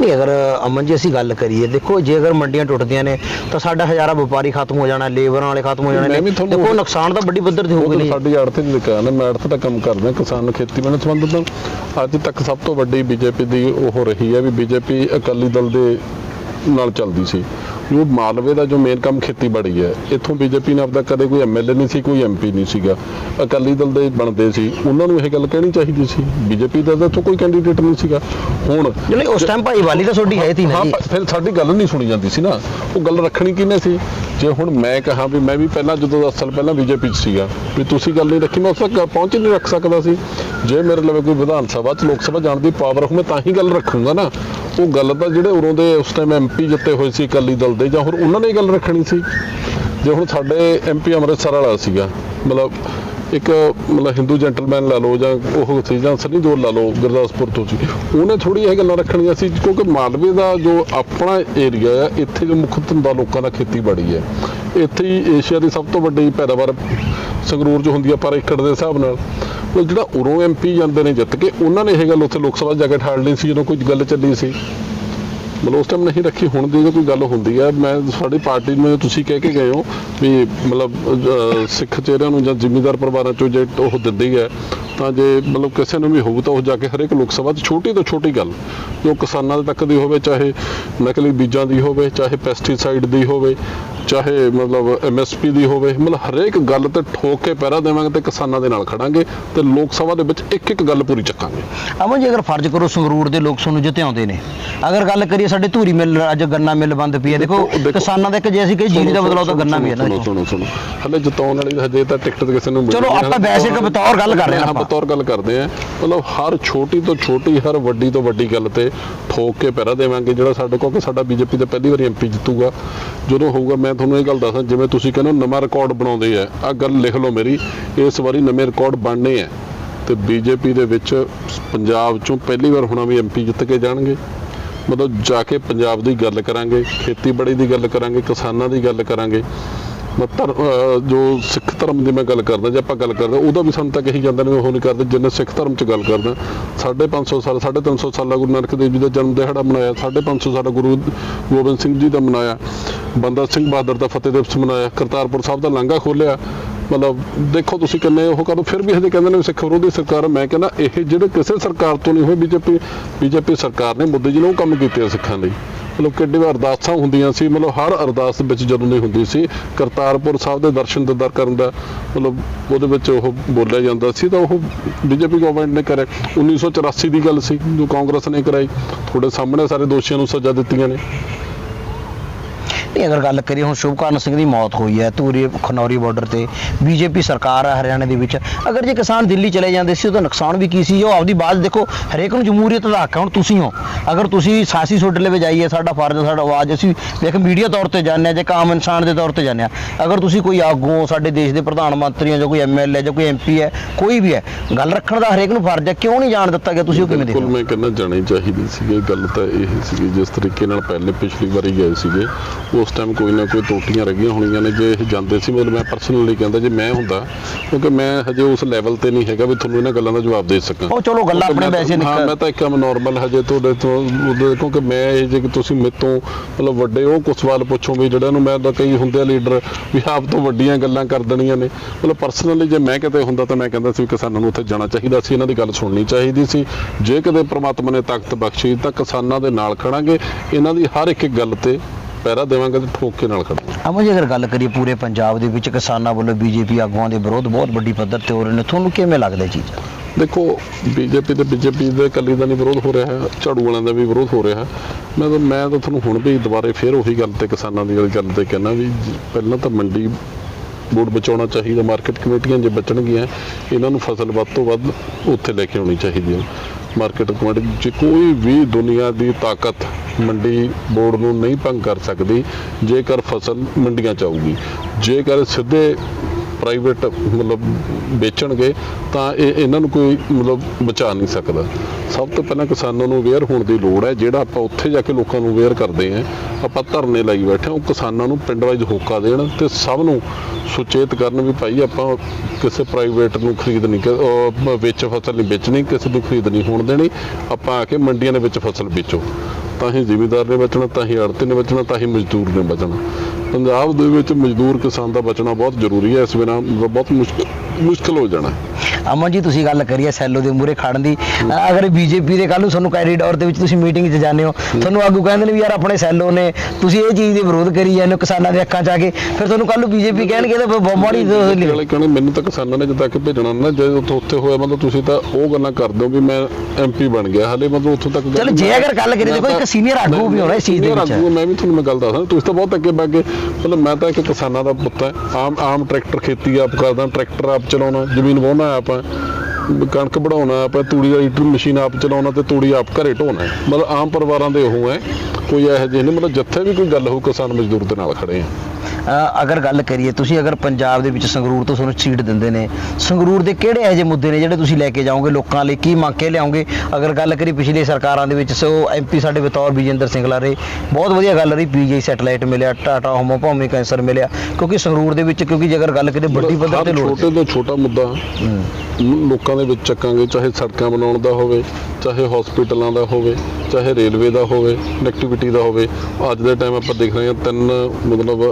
ਨਹੀਂ ਅਗਰ ਅਮਨ ਜੀ ਅਸੀਂ ਗੱਲ ਕਰੀਏ ਦੇਖੋ ਜੇ ਅਗਰ ਮੰਡੀਆਂ ਟੁੱਟਦੀਆਂ ਨੇ ਤਾਂ ਸਾਡਾ ਹਜ਼ਾਰਾਂ ਵਪਾਰੀ ਖਤਮ ਹੋ ਜਾਣਾ ਲੇਬਰਾਂ ਵਾਲੇ ਖਤਮ ਹੋ ਜਾਣੇ ਨੇ। ਦੇਖੋ ਨੁਕਸਾਨ ਤਾਂ ਵੱਡੀ ਪੱਧਰ ਤੇ ਹੋਊਗਾ ਨਹੀਂ ਸਾਡੀ ਆੜਤ ਦੀ ਦੁਕਾਨ ਹੈ ਮੈਂ ਆੜਤ ਦਾ ਕੰਮ ਕਰਦਾ ਕਿਸਾਨ ਖੇਤੀਬਾੜੀ ਨਾਲ ਸੰਬੰਧਿਤ ਅੱਜ ਤੱਕ ਸਭ ਤੋਂ ਵੱਡੀ ਬੀਜੇਪੀ ਦੀ ਉਹ ਰਹੀ ਹੈ ਵੀ ਬੀਜੇਪੀ ਅਕਾਲੀ ਦਲ ਦੇ ਨਾਲ ਚੱਲਦੀ ਸੀ। ਜੋ ਮਾਲਵੇ ਦਾ ਜੋ ਮੇਨ ਕੰਮ ਖੇਤੀਬਾੜੀ ਹੈ ਇੱਥੋਂ ਬੀਜੇਪੀ ਨੇ ਆਪਦਾ ਕਦੇ ਕੋਈ ਐਮਐਲਏ ਨਹੀਂ ਸੀ ਕੋਈ ਐਮਪੀ ਨਹੀਂ ਸੀਗਾ। ਅਕਾਲੀ ਦਲ ਦੇ ਬਣਦੇ ਸੀ ਉਹਨਾਂ ਨੂੰ ਇਹ ਗੱਲ ਕਹਿਣੀ ਚਾਹੀਦੀ ਸੀ। ਬੀਜੇਪੀ ਦਾ ਤਾਂ ਕੋਈ ਕੈਂਡੀਡੇਟ ਨਹੀਂ ਸੀਗਾ। ਹੁਣ ਜਿਹੜੇ ਉਸ ਟਾਈਮ ਭਾਈ ਵਾਲੀ ਤਾਂ ਤੁਹਾਡੀ ਹੈ ਤੀ ਨਾ ਜੀ। ਫਿਰ ਸਾਡੀ ਗੱਲ ਨਹੀਂ ਸੁਣੀ ਜਾਂਦੀ ਸੀ ਨਾ। ਉਹ ਗੱਲ ਰੱਖਣੀ ਕਿਹਨੇ ਸੀ? ਜੇ ਹੁਣ ਮੈਂ ਕਹਾਂ ਵੀ ਮੈਂ ਵੀ ਪਹਿਲਾਂ ਜਦੋਂ 10 ਸਾਲ ਪਹਿਲਾਂ ਬੀਜੇਪੀ 'ਚ ਸੀਗਾ ਵੀ ਤੁਸੀਂ ਗੱਲ ਨਹੀਂ ਰੱਖੀ ਮੈਂ ਉਸ ਤੱਕ ਪਹੁੰਚ ਨਹੀਂ ਰੱਖ ਸਕਦਾ ਸੀ। ਜੇ ਮੇਰੇ ਲਵੇ ਕੋਈ ਵਿਧਾਨ ਸਭਾ 'ਚ ਲੋਕ ਸਭਾ ਜਾਣ ਦੀ ਪਾਵਰ ਹੋ ਮੈਂ ਤਾਂ ਹੀ ਗੱਲ ਰੱਖੂੰਗਾ ਨਾ। ਉਹ ਗੱਲ ਤਾਂ ਜਿਹੜੇ ਉਰੋਂ ਦੇ ਉਸ ਟਾਈਮ ਐਮਪੀ ਜਿੱਤੇ ਹੋਏ ਸੀ ਅਕਾਲੀ ਦਲ ਦੇ ਜਾਂ ਹੋਰ ਉਹਨਾਂ ਨੇ ਹੀ ਗੱਲ ਰੱਖਣੀ ਸੀ? ਜੇ ਹੁਣ ਸਾਡੇ ਐਮਪੀ ਅੰਮ੍ਰਿਤਸਰ ਵਾਲਾ ਸੀਗਾ, ਮਤਲਬ ਇੱਕ, ਮਤਲਬ ਹਿੰਦੂ ਜੈਂਟਲਮੈਨ ਲਾ ਲਓ ਜਾਂ ਉਹ ਸੀ ਜਾਂ ਸਨੀ ਦਿਓਲ ਲਾ ਲਓ, ਗੁਰਦਾਸਪੁਰ ਤੋਂ ਸੀ, ਉਹਨੇ ਥੋੜੀ ਇਹ ਗੱਲਾਂ ਰੱਖਣੀਆਂ ਸੀ ਕਿਉਂਕਿ ਮਾਲਵੇ ਦਾ ਜੋ ਆਪਣਾ ਏਰੀਆ ਹੈ ਇੱਥੇ ਜੋ ਮੁੱਖ ਧੰਦਾ ਲੋਕਾਂ ਦਾ ਖੇਤੀਬਾੜੀ ਹੈ ਇੱਥੇ ਹੀ ਏਸ਼ੀਆ ਦੀ ਸਭ ਤੋਂ ਵੱਡੀ ਪੈਦਾਵਾਰ ਸੰਗਰੂਰ 'ਚ ਹੁੰਦੀ ਹੈ ਪਰ ਏਕੜ ਦੇ ਹਿਸਾਬ ਨਾਲ। ਉਹ ਜਿਹੜਾ ਉਰੋਂ ਐਮਪੀ ਜਾਂਦੇ ਨੇ ਜਿੱਤ ਕੇ, ਉਹਨਾਂ ਨੇ ਇਹ ਗੱਲ ਉੱਥੇ ਲੋਕ ਸਭਾ ਜਾ ਕੇ ਠਾੜ ਲਈ ਸੀ, ਜਦੋਂ ਕੋਈ ਗੱਲ ਚੱਲੀ ਸੀ। ਮਤਲਬ ਉਸ ਟਾਈਮ ਨਹੀਂ ਰੱਖੀ, ਹੁਣ ਦੀ ਜੇ ਕੋਈ ਗੱਲ ਹੁੰਦੀ ਹੈ ਮੈਂ ਸਾਡੀ ਪਾਰਟੀ ਨੂੰ ਤੁਸੀਂ ਕਹਿ ਕੇ ਗਏ ਹੋ ਵੀ ਮਤਲਬ ਸਿੱਖ ਚਿਹਰਿਆਂ ਨੂੰ ਜਾਂ ਜ਼ਿਮੀਂਦਾਰ ਪਰਿਵਾਰਾਂ ਚੋਂ ਜੇ ਉਹ ਦਿੰਦੀ ਹੈ, ਤਾਂ ਜੇ ਮਤਲਬ ਕਿਸੇ ਨੂੰ ਵੀ ਹੋਊ ਤਾਂ ਉਹ ਜਾ ਕੇ ਹਰੇਕ ਲੋਕ ਸਭਾ 'ਚ ਛੋਟੀ ਤੋਂ ਛੋਟੀ ਗੱਲ, ਜੋ ਕਿਸਾਨਾਂ ਦੇ ਤੱਕ ਦੀ ਹੋਵੇ, ਚਾਹੇ ਨਕਲੀ ਬੀਜਾਂ ਦੀ ਹੋਵੇ, ਚਾਹੇ ਪੈਸਟੀਸਾਈਡ ਦੀ ਹੋਵੇ, ਚਾਹੇ ਮਤਲਬ ਐਮਐਸਪੀ ਦੀ ਹੋਵੇ, ਮਤਲਬ ਹਰੇਕ ਗੱਲ ਤੇ ਠੋਕ ਕੇ ਪਹਿਰਾ ਦੇਵਾਂਗੇ ਤੇ ਕਿਸਾਨਾਂ ਦੇ ਨਾਲ ਖੜਾਂਗੇ ਤੇ ਲੋਕ ਸਭਾ ਦੇ ਵਿੱਚ ਇੱਕ ਇੱਕ ਗੱਲ ਪੂਰੀ ਚੱਕਾਂਗੇ। ਅਮਨ ਜੀ, ਅਗਰ ਫਰਜ਼ ਕਰੋ ਸੰਗਰੂਰ ਦੇ ਲੋਕ ਸਾਨੂੰ ਜਿੱਤਿਆਉਂਦੇ ਨੇ, ਅਗਰ ਗੱਲ ਕਰੀਏ ਸਾਡੇ ਧੂਰੀ ਮਿਲ ਅੱਜ ਗੰਨਾ ਮਿਲ ਬੰਦ ਪਈ ਹੈ। ਦੇਖੋ ਦੇਖੋ- ਕਿਸਾਨਾਂ ਦਾ ਇੱਕ ਜੇ ਅਸੀਂ ਕਹੀ ਜੀਰੀ ਦਾ ਬਦਲਾਅ ਤਾਂ ਗੰਨਾ ਵੀ ਹੈ ਨਾ ਸੁਣੋ ਸੁਣੋ ਸੁਣੋ। ਹਲੇ ਜਿਤਾਉਣ ਵਾਲੀ ਹਜੇ ਤਾਂ ਟਿਕਟ ਤੇ ਕਿਸੇ ਨੂੰ ਮਿਲੀ ਚਲੋ ਨਹੀਂ। ਆਪਾਂ ਵੈਸੇ ਇੱਕ ਬਤੌਰ ਗੱਲ ਕਰ ਰਹੇ ਹਾਂ ਆਪਾਂ। ਬਤੌਰ ਗੱਲ ਕਰਦੇ ਆ ਮਤਲਬ ਹਰ ਛੋਟੀ ਤੋਂ ਛੋਟੀ ਹਰ ਵੱਡੀ ਤੋਂ ਵੱਡੀ ਗੱਲ ਤੇ ਠੋਕ ਕੇ ਪਹਿਰਾ ਦੇਵਾਂਗੇ ਜਿਹੜਾ ਸਾਡੇ ਕੋਲ ਕਿ ਸਾਡਾ ਬੀਜੇਪੀ ਦਾ ਪਹਿਲੀ ਵਾਰੀ ਐਮਪੀ ਜਿੱਤੂਗਾ। ਜਦੋਂ ਹੋਊਗਾ ਮੈਂ ਤੁਹਾਨੂੰ ਇਹ ਗੱਲ ਦੱਸਾਂ ਜਿਵੇਂ ਤੁਸੀਂ ਕਹਿੰਦੇ ਹੋ ਨਵਾਂ ਰਿਕਾਰਡ ਬਣਾਉਂਦੇ ਆ। ਆ ਗੱਲ ਲਿਖ ਲਓ ਮੇਰੀ ਇਸ ਵਾਰੀ ਨਵੇਂ ਰਿਕਾਰਡ ਬਣਨੇ ਆ। ਤੇ ਬੀਜੇਪੀ ਦੇ ਵਿੱਚ ਪੰਜਾਬ ਚੋਂ ਪਹਿਲੀ ਵਾਰ ਹੋਣਾ ਵੀ ਐਮਪੀ ਜਿੱਤ ਕੇ ਜਾਣਗੇ। ਮਤਲਬ ਜਾ ਕੇ ਪੰਜਾਬ ਦੀ ਗੱਲ ਕਰਾਂਗੇ, ਖੇਤੀਬਾੜੀ ਦੀ ਗੱਲ ਕਰਾਂਗੇ, ਕਿਸਾਨਾਂ ਦੀ ਗੱਲ ਕਰਾਂਗੇ ਮਤਲਬ ਜੋ ਸਿੱਖ ਧਰਮ ਦੀ ਮੈਂ ਗੱਲ ਕਰਦਾ, ਜੇ ਆਪਾਂ ਗੱਲ ਕਰਦੇ ਉਹਦਾ ਵੀ ਸਾਨੂੰ ਤਾਂ ਕਹੀ ਜਾਂਦਾ ਨੇ, ਉਹ ਨਹੀਂ ਕਰਦੇ, ਜਿੰਨੇ ਸਿੱਖ ਧਰਮ 'ਚ ਗੱਲ ਕਰਦਾ 550 ਸਾਲ 350 ਸਾਲਾ ਗੁਰੂ ਨਾਨਕ ਦੇਵ ਜੀ ਦਾ ਜਨਮ ਦਿਹਾੜਾ ਮਨਾਇਆ 550 ਸਾਲਾ ਗੁਰੂ ਗੋਬਿੰਦ ਸਿੰਘ ਜੀ ਦਾ ਮਨਾਇਆ, ਬੰਦਾ ਸਿੰਘ ਬਹਾਦਰ ਦਾ ਫਤਿਹ ਦਿਵਸ ਮਨਾਇਆ, ਕਰਤਾਰਪੁਰ ਸਾਹਿਬ ਦਾ ਲਾਂਘਾ ਖੋਲਿਆ ਮਤਲਬ ਦੇਖੋ ਤੁਸੀਂ ਕਿੰਨੇ ਉਹ ਕਦੋਂ ਫਿਰ ਵੀ ਹਜੇ ਕਹਿੰਦੇ ਨੇ ਸਿੱਖ ਵਿਰੋਧੀ ਸਰਕਾਰ ਮੈਂ ਕਹਿੰਦਾ ਇਹ ਜਿਹੜੇ ਕਿਸੇ ਸਰਕਾਰ ਤੋਂ ਨਹੀਂ ਹੋਏ, ਬੀਜੇਪੀ ਬੀਜੇਪੀ ਸਰਕਾਰ ਨੇ ਮੁੱਦੇ ਉਹ ਕੰਮ ਕੀਤੇ ਸਿੱਖਾਂ ਲਈ। ਮਤਲਬ ਕਿੱਡੀ ਵਾਰ ਅਰਦਾਸਾਂ ਹੁੰਦੀਆਂ ਸੀ, ਮਤਲਬ ਹਰ ਅਰਦਾਸ ਵਿੱਚ ਜਦੋਂ ਨਹੀਂ ਹੁੰਦੀ ਸੀ, ਕਰਤਾਰਪੁਰ ਸਾਹਿਬ ਦੇ ਦਰਸ਼ਨ ਦਿਦਾਰ ਕਰਨ ਦਾ, ਮਤਲਬ ਉਹਦੇ ਵਿੱਚ ਉਹ ਬੋਲਿਆ ਜਾਂਦਾ ਸੀ, ਤਾਂ ਉਹ ਬੀਜੇਪੀ ਗਵਰਨਮੈਂਟ ਨੇ ਕਰਿਆ। 1984 ਦੀ ਗੱਲ ਸੀ, ਜੋ ਕਾਂਗਰਸ ਨੇ ਕਰਾਈ, ਤੁਹਾਡੇ ਸਾਹਮਣੇ ਸਾਰੇ ਦੋਸ਼ੀਆਂ ਨੂੰ ਸਜ਼ਾ ਦਿੱਤੀਆਂ ਨੇ। ਨਹੀਂ ਅਗਰ ਗੱਲ ਕਰੀਏ ਹੁਣ ਸ਼ੁਭਕਰਨ ਸਿੰਘ ਦੀ ਮੌਤ ਹੋਈ ਹੈ ਧੂਰੀ ਖਨੌਰੀ ਬਾਰਡਰ ਤੇ ਬੀਜੇਪੀ ਸਰਕਾਰ ਹੈ ਹਰਿਆਣੇ ਦੇ ਵਿੱਚ। ਅਗਰ ਜੇ ਕਿਸਾਨ ਦਿੱਲੀ ਚਲੇ ਜਾਂਦੇ ਸੀ ਉਹਦਾ ਨੁਕਸਾਨ ਵੀ ਕੀ ਸੀ? ਜੋ ਆਪਦੀ ਬਾਤ ਦੇਖੋ ਹਰੇਕ ਨੂੰ ਜਮਹੂਰੀਅਤ ਦਾ ਹੱਕ ਹੈ ਹੁਣ ਤੁਸੀਂ ਹੋ। ਅਗਰ ਤੁਸੀਂ ਸਾਸੀ ਸੋਡੇ ਲਵੇ ਜਾਈਏ ਸਾਡਾ ਫਰਜ਼ ਹੈ, ਸਾਡਾ ਆਵਾਜ਼ ਅਸੀਂ ਦੇਖ ਮੀਡੀਆ ਤੌਰ ਤੇ ਹਾਂ ਜਾਂ ਆਮ ਇਨਸਾਨ ਦੇ ਤੌਰ ਤੇ ਹਾਂ। ਅਗਰ ਤੁਸੀਂ ਕੋਈ ਆਗੂ ਸਾਡੇ ਦੇਸ਼ ਦੇ ਪ੍ਰਧਾਨ ਮੰਤਰੀ ਹੋ ਜਾਂ ਕੋਈ ਐਮਐਲਏ ਜਾਂ ਕੋਈ ਐਮਪੀ ਹੈ ਕੋਈ ਵੀ ਹੈ ਗੱਲ ਰੱਖਣ ਦਾ ਹਰੇਕ ਨੂੰ ਫਰਜ਼ ਹੈ ਕਿਉਂ ਨਹੀਂ ਜਾਣ ਦਿੱਤਾ ਗਿਆ? ਤੁਸੀਂ ਉਹ ਕਿਵੇਂ ਦੇਖਦੇ ਹੋ? ਮੈਂ ਕਹਿੰਦਾ ਜਾਣੀ ਚਾਹੀਦੀ ਸੀਗੀ। ਗੱਲ ਤਾਂ ਇਹ ਸੀਗੀ ਜਿਸ ਤਰੀਕੇ ਨਾਲ ਪਹਿਲੇ ਪਿਛਲੀ ਵਾਰੀ ਗਏ ਸੀਗੇ ਉਸ ਟਾਈਮ ਕੋਈ ਨਾ ਕੋਈ ਟੋਟੀਆਂ ਲੱਗੀਆਂ ਹੋਣੀਆਂ ਨੇ ਜੇ ਇਹ ਜਾਂਦੇ ਸੀ ਮਤਲਬ ਮੈਂ ਪਰਸਨਲੀ ਕਹਿੰਦਾ ਜੇ ਮੈਂ ਹੁੰਦਾ ਕਿਉਂਕਿ ਮੈਂ ਹਜੇ ਉਸ ਲੈਵਲ ਤੇ ਨਹੀਂ ਹੈਗਾ ਵੀ ਤੁਹਾਨੂੰ ਇਹਨਾਂ ਗੱਲਾਂ ਦਾ ਜਵਾਬ ਦੇ ਸਕਾਂ। ਉਹ ਚਲੋ ਗੱਲਾਂ ਆਪਣੇ ਵੈਸੇ ਹਾਂ ਨਿਕਲ ਮੈਂ ਤਾਂ ਇੱਕ ਨਾਰਮਲ ਹਜੇ ਤੁਹਾਡੇ ਤੋਂ ਉਹਦੇ ਕਿਉਂਕਿ ਮੈਂ ਇਹ ਜੇ ਤੁਸੀਂ ਮੇਰੇ ਤੋਂ ਮਤਲਬ ਵੱਡੇ ਉਹ ਕੁਝ ਸਵਾਲ ਪੁੱਛੋ ਵੀ ਜਿਹੜਾ ਨੂੰ ਮੈਂ ਤਾਂ ਕਈ ਹੁੰਦੇ ਆ ਲੀਡਰ ਵੀ ਆਪ ਤੋਂ ਵੱਡੀਆਂ ਗੱਲਾਂ ਕਰ ਦੇਣੀਆਂ ਨੇ। ਮਤਲਬ ਪਰਸਨਲੀ ਜੇ ਮੈਂ ਕਿਤੇ ਹੁੰਦਾ ਤਾਂ ਮੈਂ ਕਹਿੰਦਾ ਸੀ ਕਿਸਾਨਾਂ ਨੂੰ ਉੱਥੇ ਜਾਣਾ ਚਾਹੀਦਾ ਸੀ ਇਹਨਾਂ ਦੀ ਗੱਲ ਸੁਣਨੀ ਚਾਹੀਦੀ ਸੀ। ਜੇ ਕਦੇ ਪ੍ਰਮਾਤਮਾ ਨੇ ਤਾਕਤ ਬਖਸ਼ੀ ਤਾਂ ਕਿਸਾਨਾਂ ਦੇ ਨਾਲ ਖੜਾਂਗੇ। ਇਹਨਾਂ ਦੀ ਹਰ ਇੱਕ ਗੱਲ ਤੇ ਪਹਿਰਾ ਦੇਵਾਂਗੇ ਤੇ ਠੋਕ ਕੇ ਨਾਲ ਖੜਾਂਗੇ ਅਮਨ ਜੀ ਅਗਰ ਗੱਲ ਕਰੀਏ ਪੂਰੇ ਪੰਜਾਬ ਦੇ ਵਿੱਚ ਕਿਸਾਨਾਂ ਵੱਲੋਂ ਬੀਜੇਪੀ ਆਗੂਆਂ ਦੇ ਵਿਰੋਧ ਬਹੁਤ ਵੱਡੀ ਪੱਧਰ ਤੇ ਹੋ ਰਹੇ ਨੇ ਤੁਹਾਨੂੰ ਕਿਵੇਂ ਲੱਗਦਾ ਇਹ ਚੀਜ਼? ਦੇਖੋ ਬੀਜੇਪੀ ਤੇ ਬੀਜੇਪੀ ਦੇ ਇਕੱਲੀ ਦਾ ਨਹੀਂ ਵਿਰੋਧ ਹੋ ਰਿਹਾ ਹੈ ਝਾੜੂ ਵਾਲਿਆਂ ਦਾ ਵੀ ਵਿਰੋਧ ਹੋ ਰਿਹਾ ਹੈ। ਮੈਂ ਤਾਂ ਮੈਂ ਤਾਂ ਤੁਹਾਨੂੰ ਹੁਣ ਵੀ ਦੁਬਾਰੇ ਫੇਰ ਉਹੀ ਗੱਲ ਤੇ ਕਿਸਾਨਾਂ ਦੀ ਗੱਲ ਤੇ ਕਹਿਣਾ ਵੀ ਪਹਿਲਾਂ ਤਾਂ ਮੰਡੀ ਬੋਰਡ ਬਚਾਉਣਾ ਚਾਹੀਦਾ ਮਾਰਕੀਟ ਕਮੇਟੀਆਂ ਜੇ ਬਚਣਗੀਆਂ ਇਹਨਾਂ ਨੂੰ ਫਸਲ ਵੱਧ ਤੋਂ ਵੱਧ ਉੱਥੇ ਲੈ ਕੇ ਆਉਣੀ ਚਾਹੀਦੀ ਹੈ। ਮਾਰਕੀਟ ਕਮੇਟੀ ਜੇ ਕੋਈ ਵੀ ਦੁਨੀਆ ਦੀ ਤਾਕਤ ਮੰਡੀ ਬੋਰਡ ਨੂੰ ਨਹੀਂ ਭੰਗ ਕਰ ਸਕਦੀ, ਜੇਕਰ ਫਸਲ ਮੰਡੀਆਂ ਚ ਆਊਗੀ। ਜੇਕਰ ਸਿੱਧੇ ਪ੍ਰਾਈਵੇਟ ਮਤਲਬ ਵੇਚਣਗੇ, ਤਾਂ ਇਹ ਇਹਨਾਂ ਨੂੰ ਕੋਈ ਮਤਲਬ ਬਚਾ ਨਹੀਂ ਸਕਦਾ। ਸਭ ਤੋਂ ਪਹਿਲਾਂ ਕਿਸਾਨਾਂ ਨੂੰ ਅਵੇਅਰ ਹੋਣ ਦੀ ਲੋੜ ਹੈ, ਜਿਹੜਾ ਆਪਾਂ ਉੱਥੇ ਜਾ ਕੇ ਲੋਕਾਂ ਨੂੰ ਅਵੇਅਰ ਕਰਦੇ ਆਂ ਆਪਾਂ ਧਰਨੇ ਲਾਈ ਬੈਠੇ ਹਾਂ, ਉਹ ਕਿਸਾਨਾਂ ਨੂੰ ਪਿੰਡ ਵਾਈਜ਼ ਹੋਕਾ ਦੇਣ ਤੇ ਸਭ ਨੂੰ ਸੁਚੇਤ ਕਰਨ ਵੀ ਭਾਈ ਆਪਾਂ ਕਿਸੇ ਪ੍ਰਾਈਵੇਟ ਨੂੰ ਖਰੀਦ ਨਹੀਂ ਵਿੱਚ ਫਸਲ ਨਹੀਂ ਵੇਚਣੀ ਕਿਸੇ ਦੀ ਖਰੀਦ ਨਹੀਂ ਹੋਣ ਦੇਣੀ ਆਪਾਂ ਆ ਕੇ ਮੰਡੀਆਂ ਦੇ ਵਿੱਚ ਫਸਲ ਵੇਚੋ। ਤਾਂ ਹੀ ਜ਼ਿਮੀਂਦਾਰ ਨੇ ਬਚਣਾ ਤਾਂ ਹੀ ਆੜਤੀ ਨੇ ਬਚਣਾ ਤਾਂ ਹੀ ਮਜ਼ਦੂਰ ਨੇ ਬਚਣਾ। ਪੰਜਾਬ ਦੇ ਵਿੱਚ ਮਜ਼ਦੂਰ ਕਿਸਾਨ ਦਾ ਬਚਣਾ ਬਹੁਤ ਜ਼ਰੂਰੀ ਹੈ ਇਸ ਬਿਨਾਂ ਬਹੁਤ ਮੁਸ਼ਕਲ ਮੁਸ਼ਕਲ ਹੋ ਜਾਣਾ। ਅਮਨ ਜੀ ਤੁਸੀਂ ਗੱਲ ਕਰੀਏ ਸੈਲੋ ਦੇ ਮੂਰੇ ਖੜਨ ਦੀ। ਅਗਰ ਬੀਜੇਪੀ ਦੇ ਕੱਲ ਨੂੰ ਤੁਹਾਨੂੰ ਕੈਰੀਡੋਰ ਦੇ ਵਿੱਚ ਤੁਸੀਂ ਮੀਟਿੰਗ 'ਚ ਜਾਂਦੇ ਹੋ ਤੁਹਾਨੂੰ ਆਗੂ ਕਹਿੰਦੇ ਨੇ ਵੀ ਯਾਰ ਆਪਣੇ ਸੈਲੋ ਨੇ ਤੁਸੀਂ ਇਹ ਚੀਜ਼ ਦੇ ਵਿਰੋਧ ਕਰੀ ਜਾਂਦੇ ਹੋ ਕਿਸਾਨਾਂ ਦੇ ਅੱਖਾਂ 'ਚ ਆ ਕੇ। ਫਿਰ ਤੁਹਾਨੂੰ ਕੱਲ ਨੂੰ ਬੀਜੇਪੀ ਕਹਿਣਗੇ ਮਾੜੀ ਵਾਲੇ ਕਹਿੰਦੇ ਮੈਨੂੰ ਤਾਂ ਕਿਸਾਨਾਂ ਨੇ ਜਿੱਦਾਂ ਕਿ ਭੇਜਣਾ ਨਾ ਜੇ ਉੱਥੇ ਉੱਥੇ ਹੋਇਆ ਮਤਲਬ ਤੁਸੀਂ ਤਾਂ ਉਹ ਗੱਲਾਂ ਕਰਦੇ ਹੋ ਵੀ ਮੈਂ ਐਮਪੀ ਬਣ ਗਿਆ। ਹਾਲੇ ਮਤਲਬ ਉੱਥੋਂ ਤੱਕ ਚਲੋ ਜੇ ਅਗਰ ਗੱਲ ਕਰੀਏ ਦੇਖੋ ਇੱਕ senior ਆਗੂ ਵੀ ਹੋਣਾ ਇਸ ਚੀਜ਼ ਦੇ ਵਿੱਚ। ਆਗੂ ਮੈਂ ਵੀ ਤੁਹਾਨੂੰ ਮੈਂ ਗੱਲ ਦੱਸਦਾ ਤੁਸੀਂ ਤਾਂ ਬਹੁਤ ਅੱਗੇ ਬਾਗੇ ਮਤਲਬ ਮੈਂ ਤਾਂ ਇੱਕ ਕਿਸਾਨਾਂ ਦਾ ਪੁੱਤ ਹਾਂ। ਆਮ ਆਮ ਟਰੈਕਟਰ ਖੇਤੀ ਆਪ ਕਰਦਾ ਟਰੈਕਟਰ ਆਪ ਚਲਾਉਣਾ ਜ਼ਮੀਨ ਵਾਹੁਣਾ ਆਪ। ਹੈ, ਕਣਕ ਵਢਾਉਣਾ ਆਪਾਂ ਤੂੜੀ ਵਾਲੀ ਮਸ਼ੀਨ ਆਪ ਚਲਾਉਣਾ ਤੇ ਤੂੜੀ ਆਪ ਘਰੇ ਢੋਣਾ ਹੈ। ਮਤਲਬ ਆਮ ਪਰਿਵਾਰਾਂ ਦੇ ਉਹ ਹੈ ਕੋਈ ਇਹੋ ਜਿਹੇ ਨਹੀਂ ਮਤਲਬ ਜਿੱਥੇ ਵੀ ਕੋਈ ਗੱਲ ਹੋਊ ਕਿਸਾਨ ਮਜ਼ਦੂਰ ਦੇ ਨਾਲ ਖੜੇ ਆ। ਅਗਰ ਗੱਲ ਕਰੀਏ ਤੁਸੀਂ ਅਗਰ ਪੰਜਾਬ ਦੇ ਵਿੱਚ ਸੰਗਰੂਰ ਤੋਂ ਤੁਹਾਨੂੰ ਸੀਟ ਦਿੰਦੇ ਨੇ ਸੰਗਰੂਰ ਦੇ ਕਿਹੜੇ ਇਹੋ ਜਿਹੇ ਮੁੱਦੇ ਨੇ ਜਿਹੜੇ ਤੁਸੀਂ ਲੈ ਕੇ ਜਾਓਗੇ ਲੋਕਾਂ ਲਈ ਕੀ ਮੰਗ ਕੇ ਲਿਆਓਗੇ? ਅਗਰ ਗੱਲ ਕਰੀ ਪਿਛਲੇ ਸਰਕਾਰਾਂ ਦੇ ਵਿੱਚ ਸੋ ਐਮਪੀ ਸਾਡੇ ਬਤੌਰ ਵਿਜੇਂਦਰ ਸਿੰਘਲਾ ਰਹੇ ਬਹੁਤ ਵਧੀਆ ਗੱਲ ਰਹੀ ਪੀਜੀ ਸੈਟਲਾਈਟ ਮਿਲਿਆ ਟਾਟਾ ਹੋਮੋਪਾਮੀ ਕੈਂਸਰ ਮਿਲਿਆ ਕਿਉਂਕਿ ਸੰਗਰੂਰ ਦੇ ਵਿੱਚ ਕਿਉਂਕਿ ਜੇਕਰ ਗੱਲ ਕਰੀਏ ਵੱਡੀ ਪੱਧਰ ਤੇ ਲੋੜ ਛੋਟੇ ਤੋਂ ਛੋਟਾ ਮੁੱਦਾ ਲੋਕਾਂ ਦੇ ਵਿੱਚ ਚੱਕਾਂਗੇ ਚਾਹੇ ਸੜਕਾਂ ਬਣਾਉਣ ਦਾ ਹੋਵੇ ਚਾਹੇ ਹਸਪੀਟਲਾਂ ਦਾ ਹੋਵੇ ਚਾਹੇ ਰੇਲਵੇ ਦਾ ਹੋਵੇ ਕਨੈਕਟੀਵਿਟੀ ਦਾ ਹੋਵੇ। ਅੱਜ ਦੇ ਟਾਈਮ ਆਪਾਂ ਦੇਖ ਰਹੇ ਹਾਂ ਤਿੰਨ ਮਤਲਬ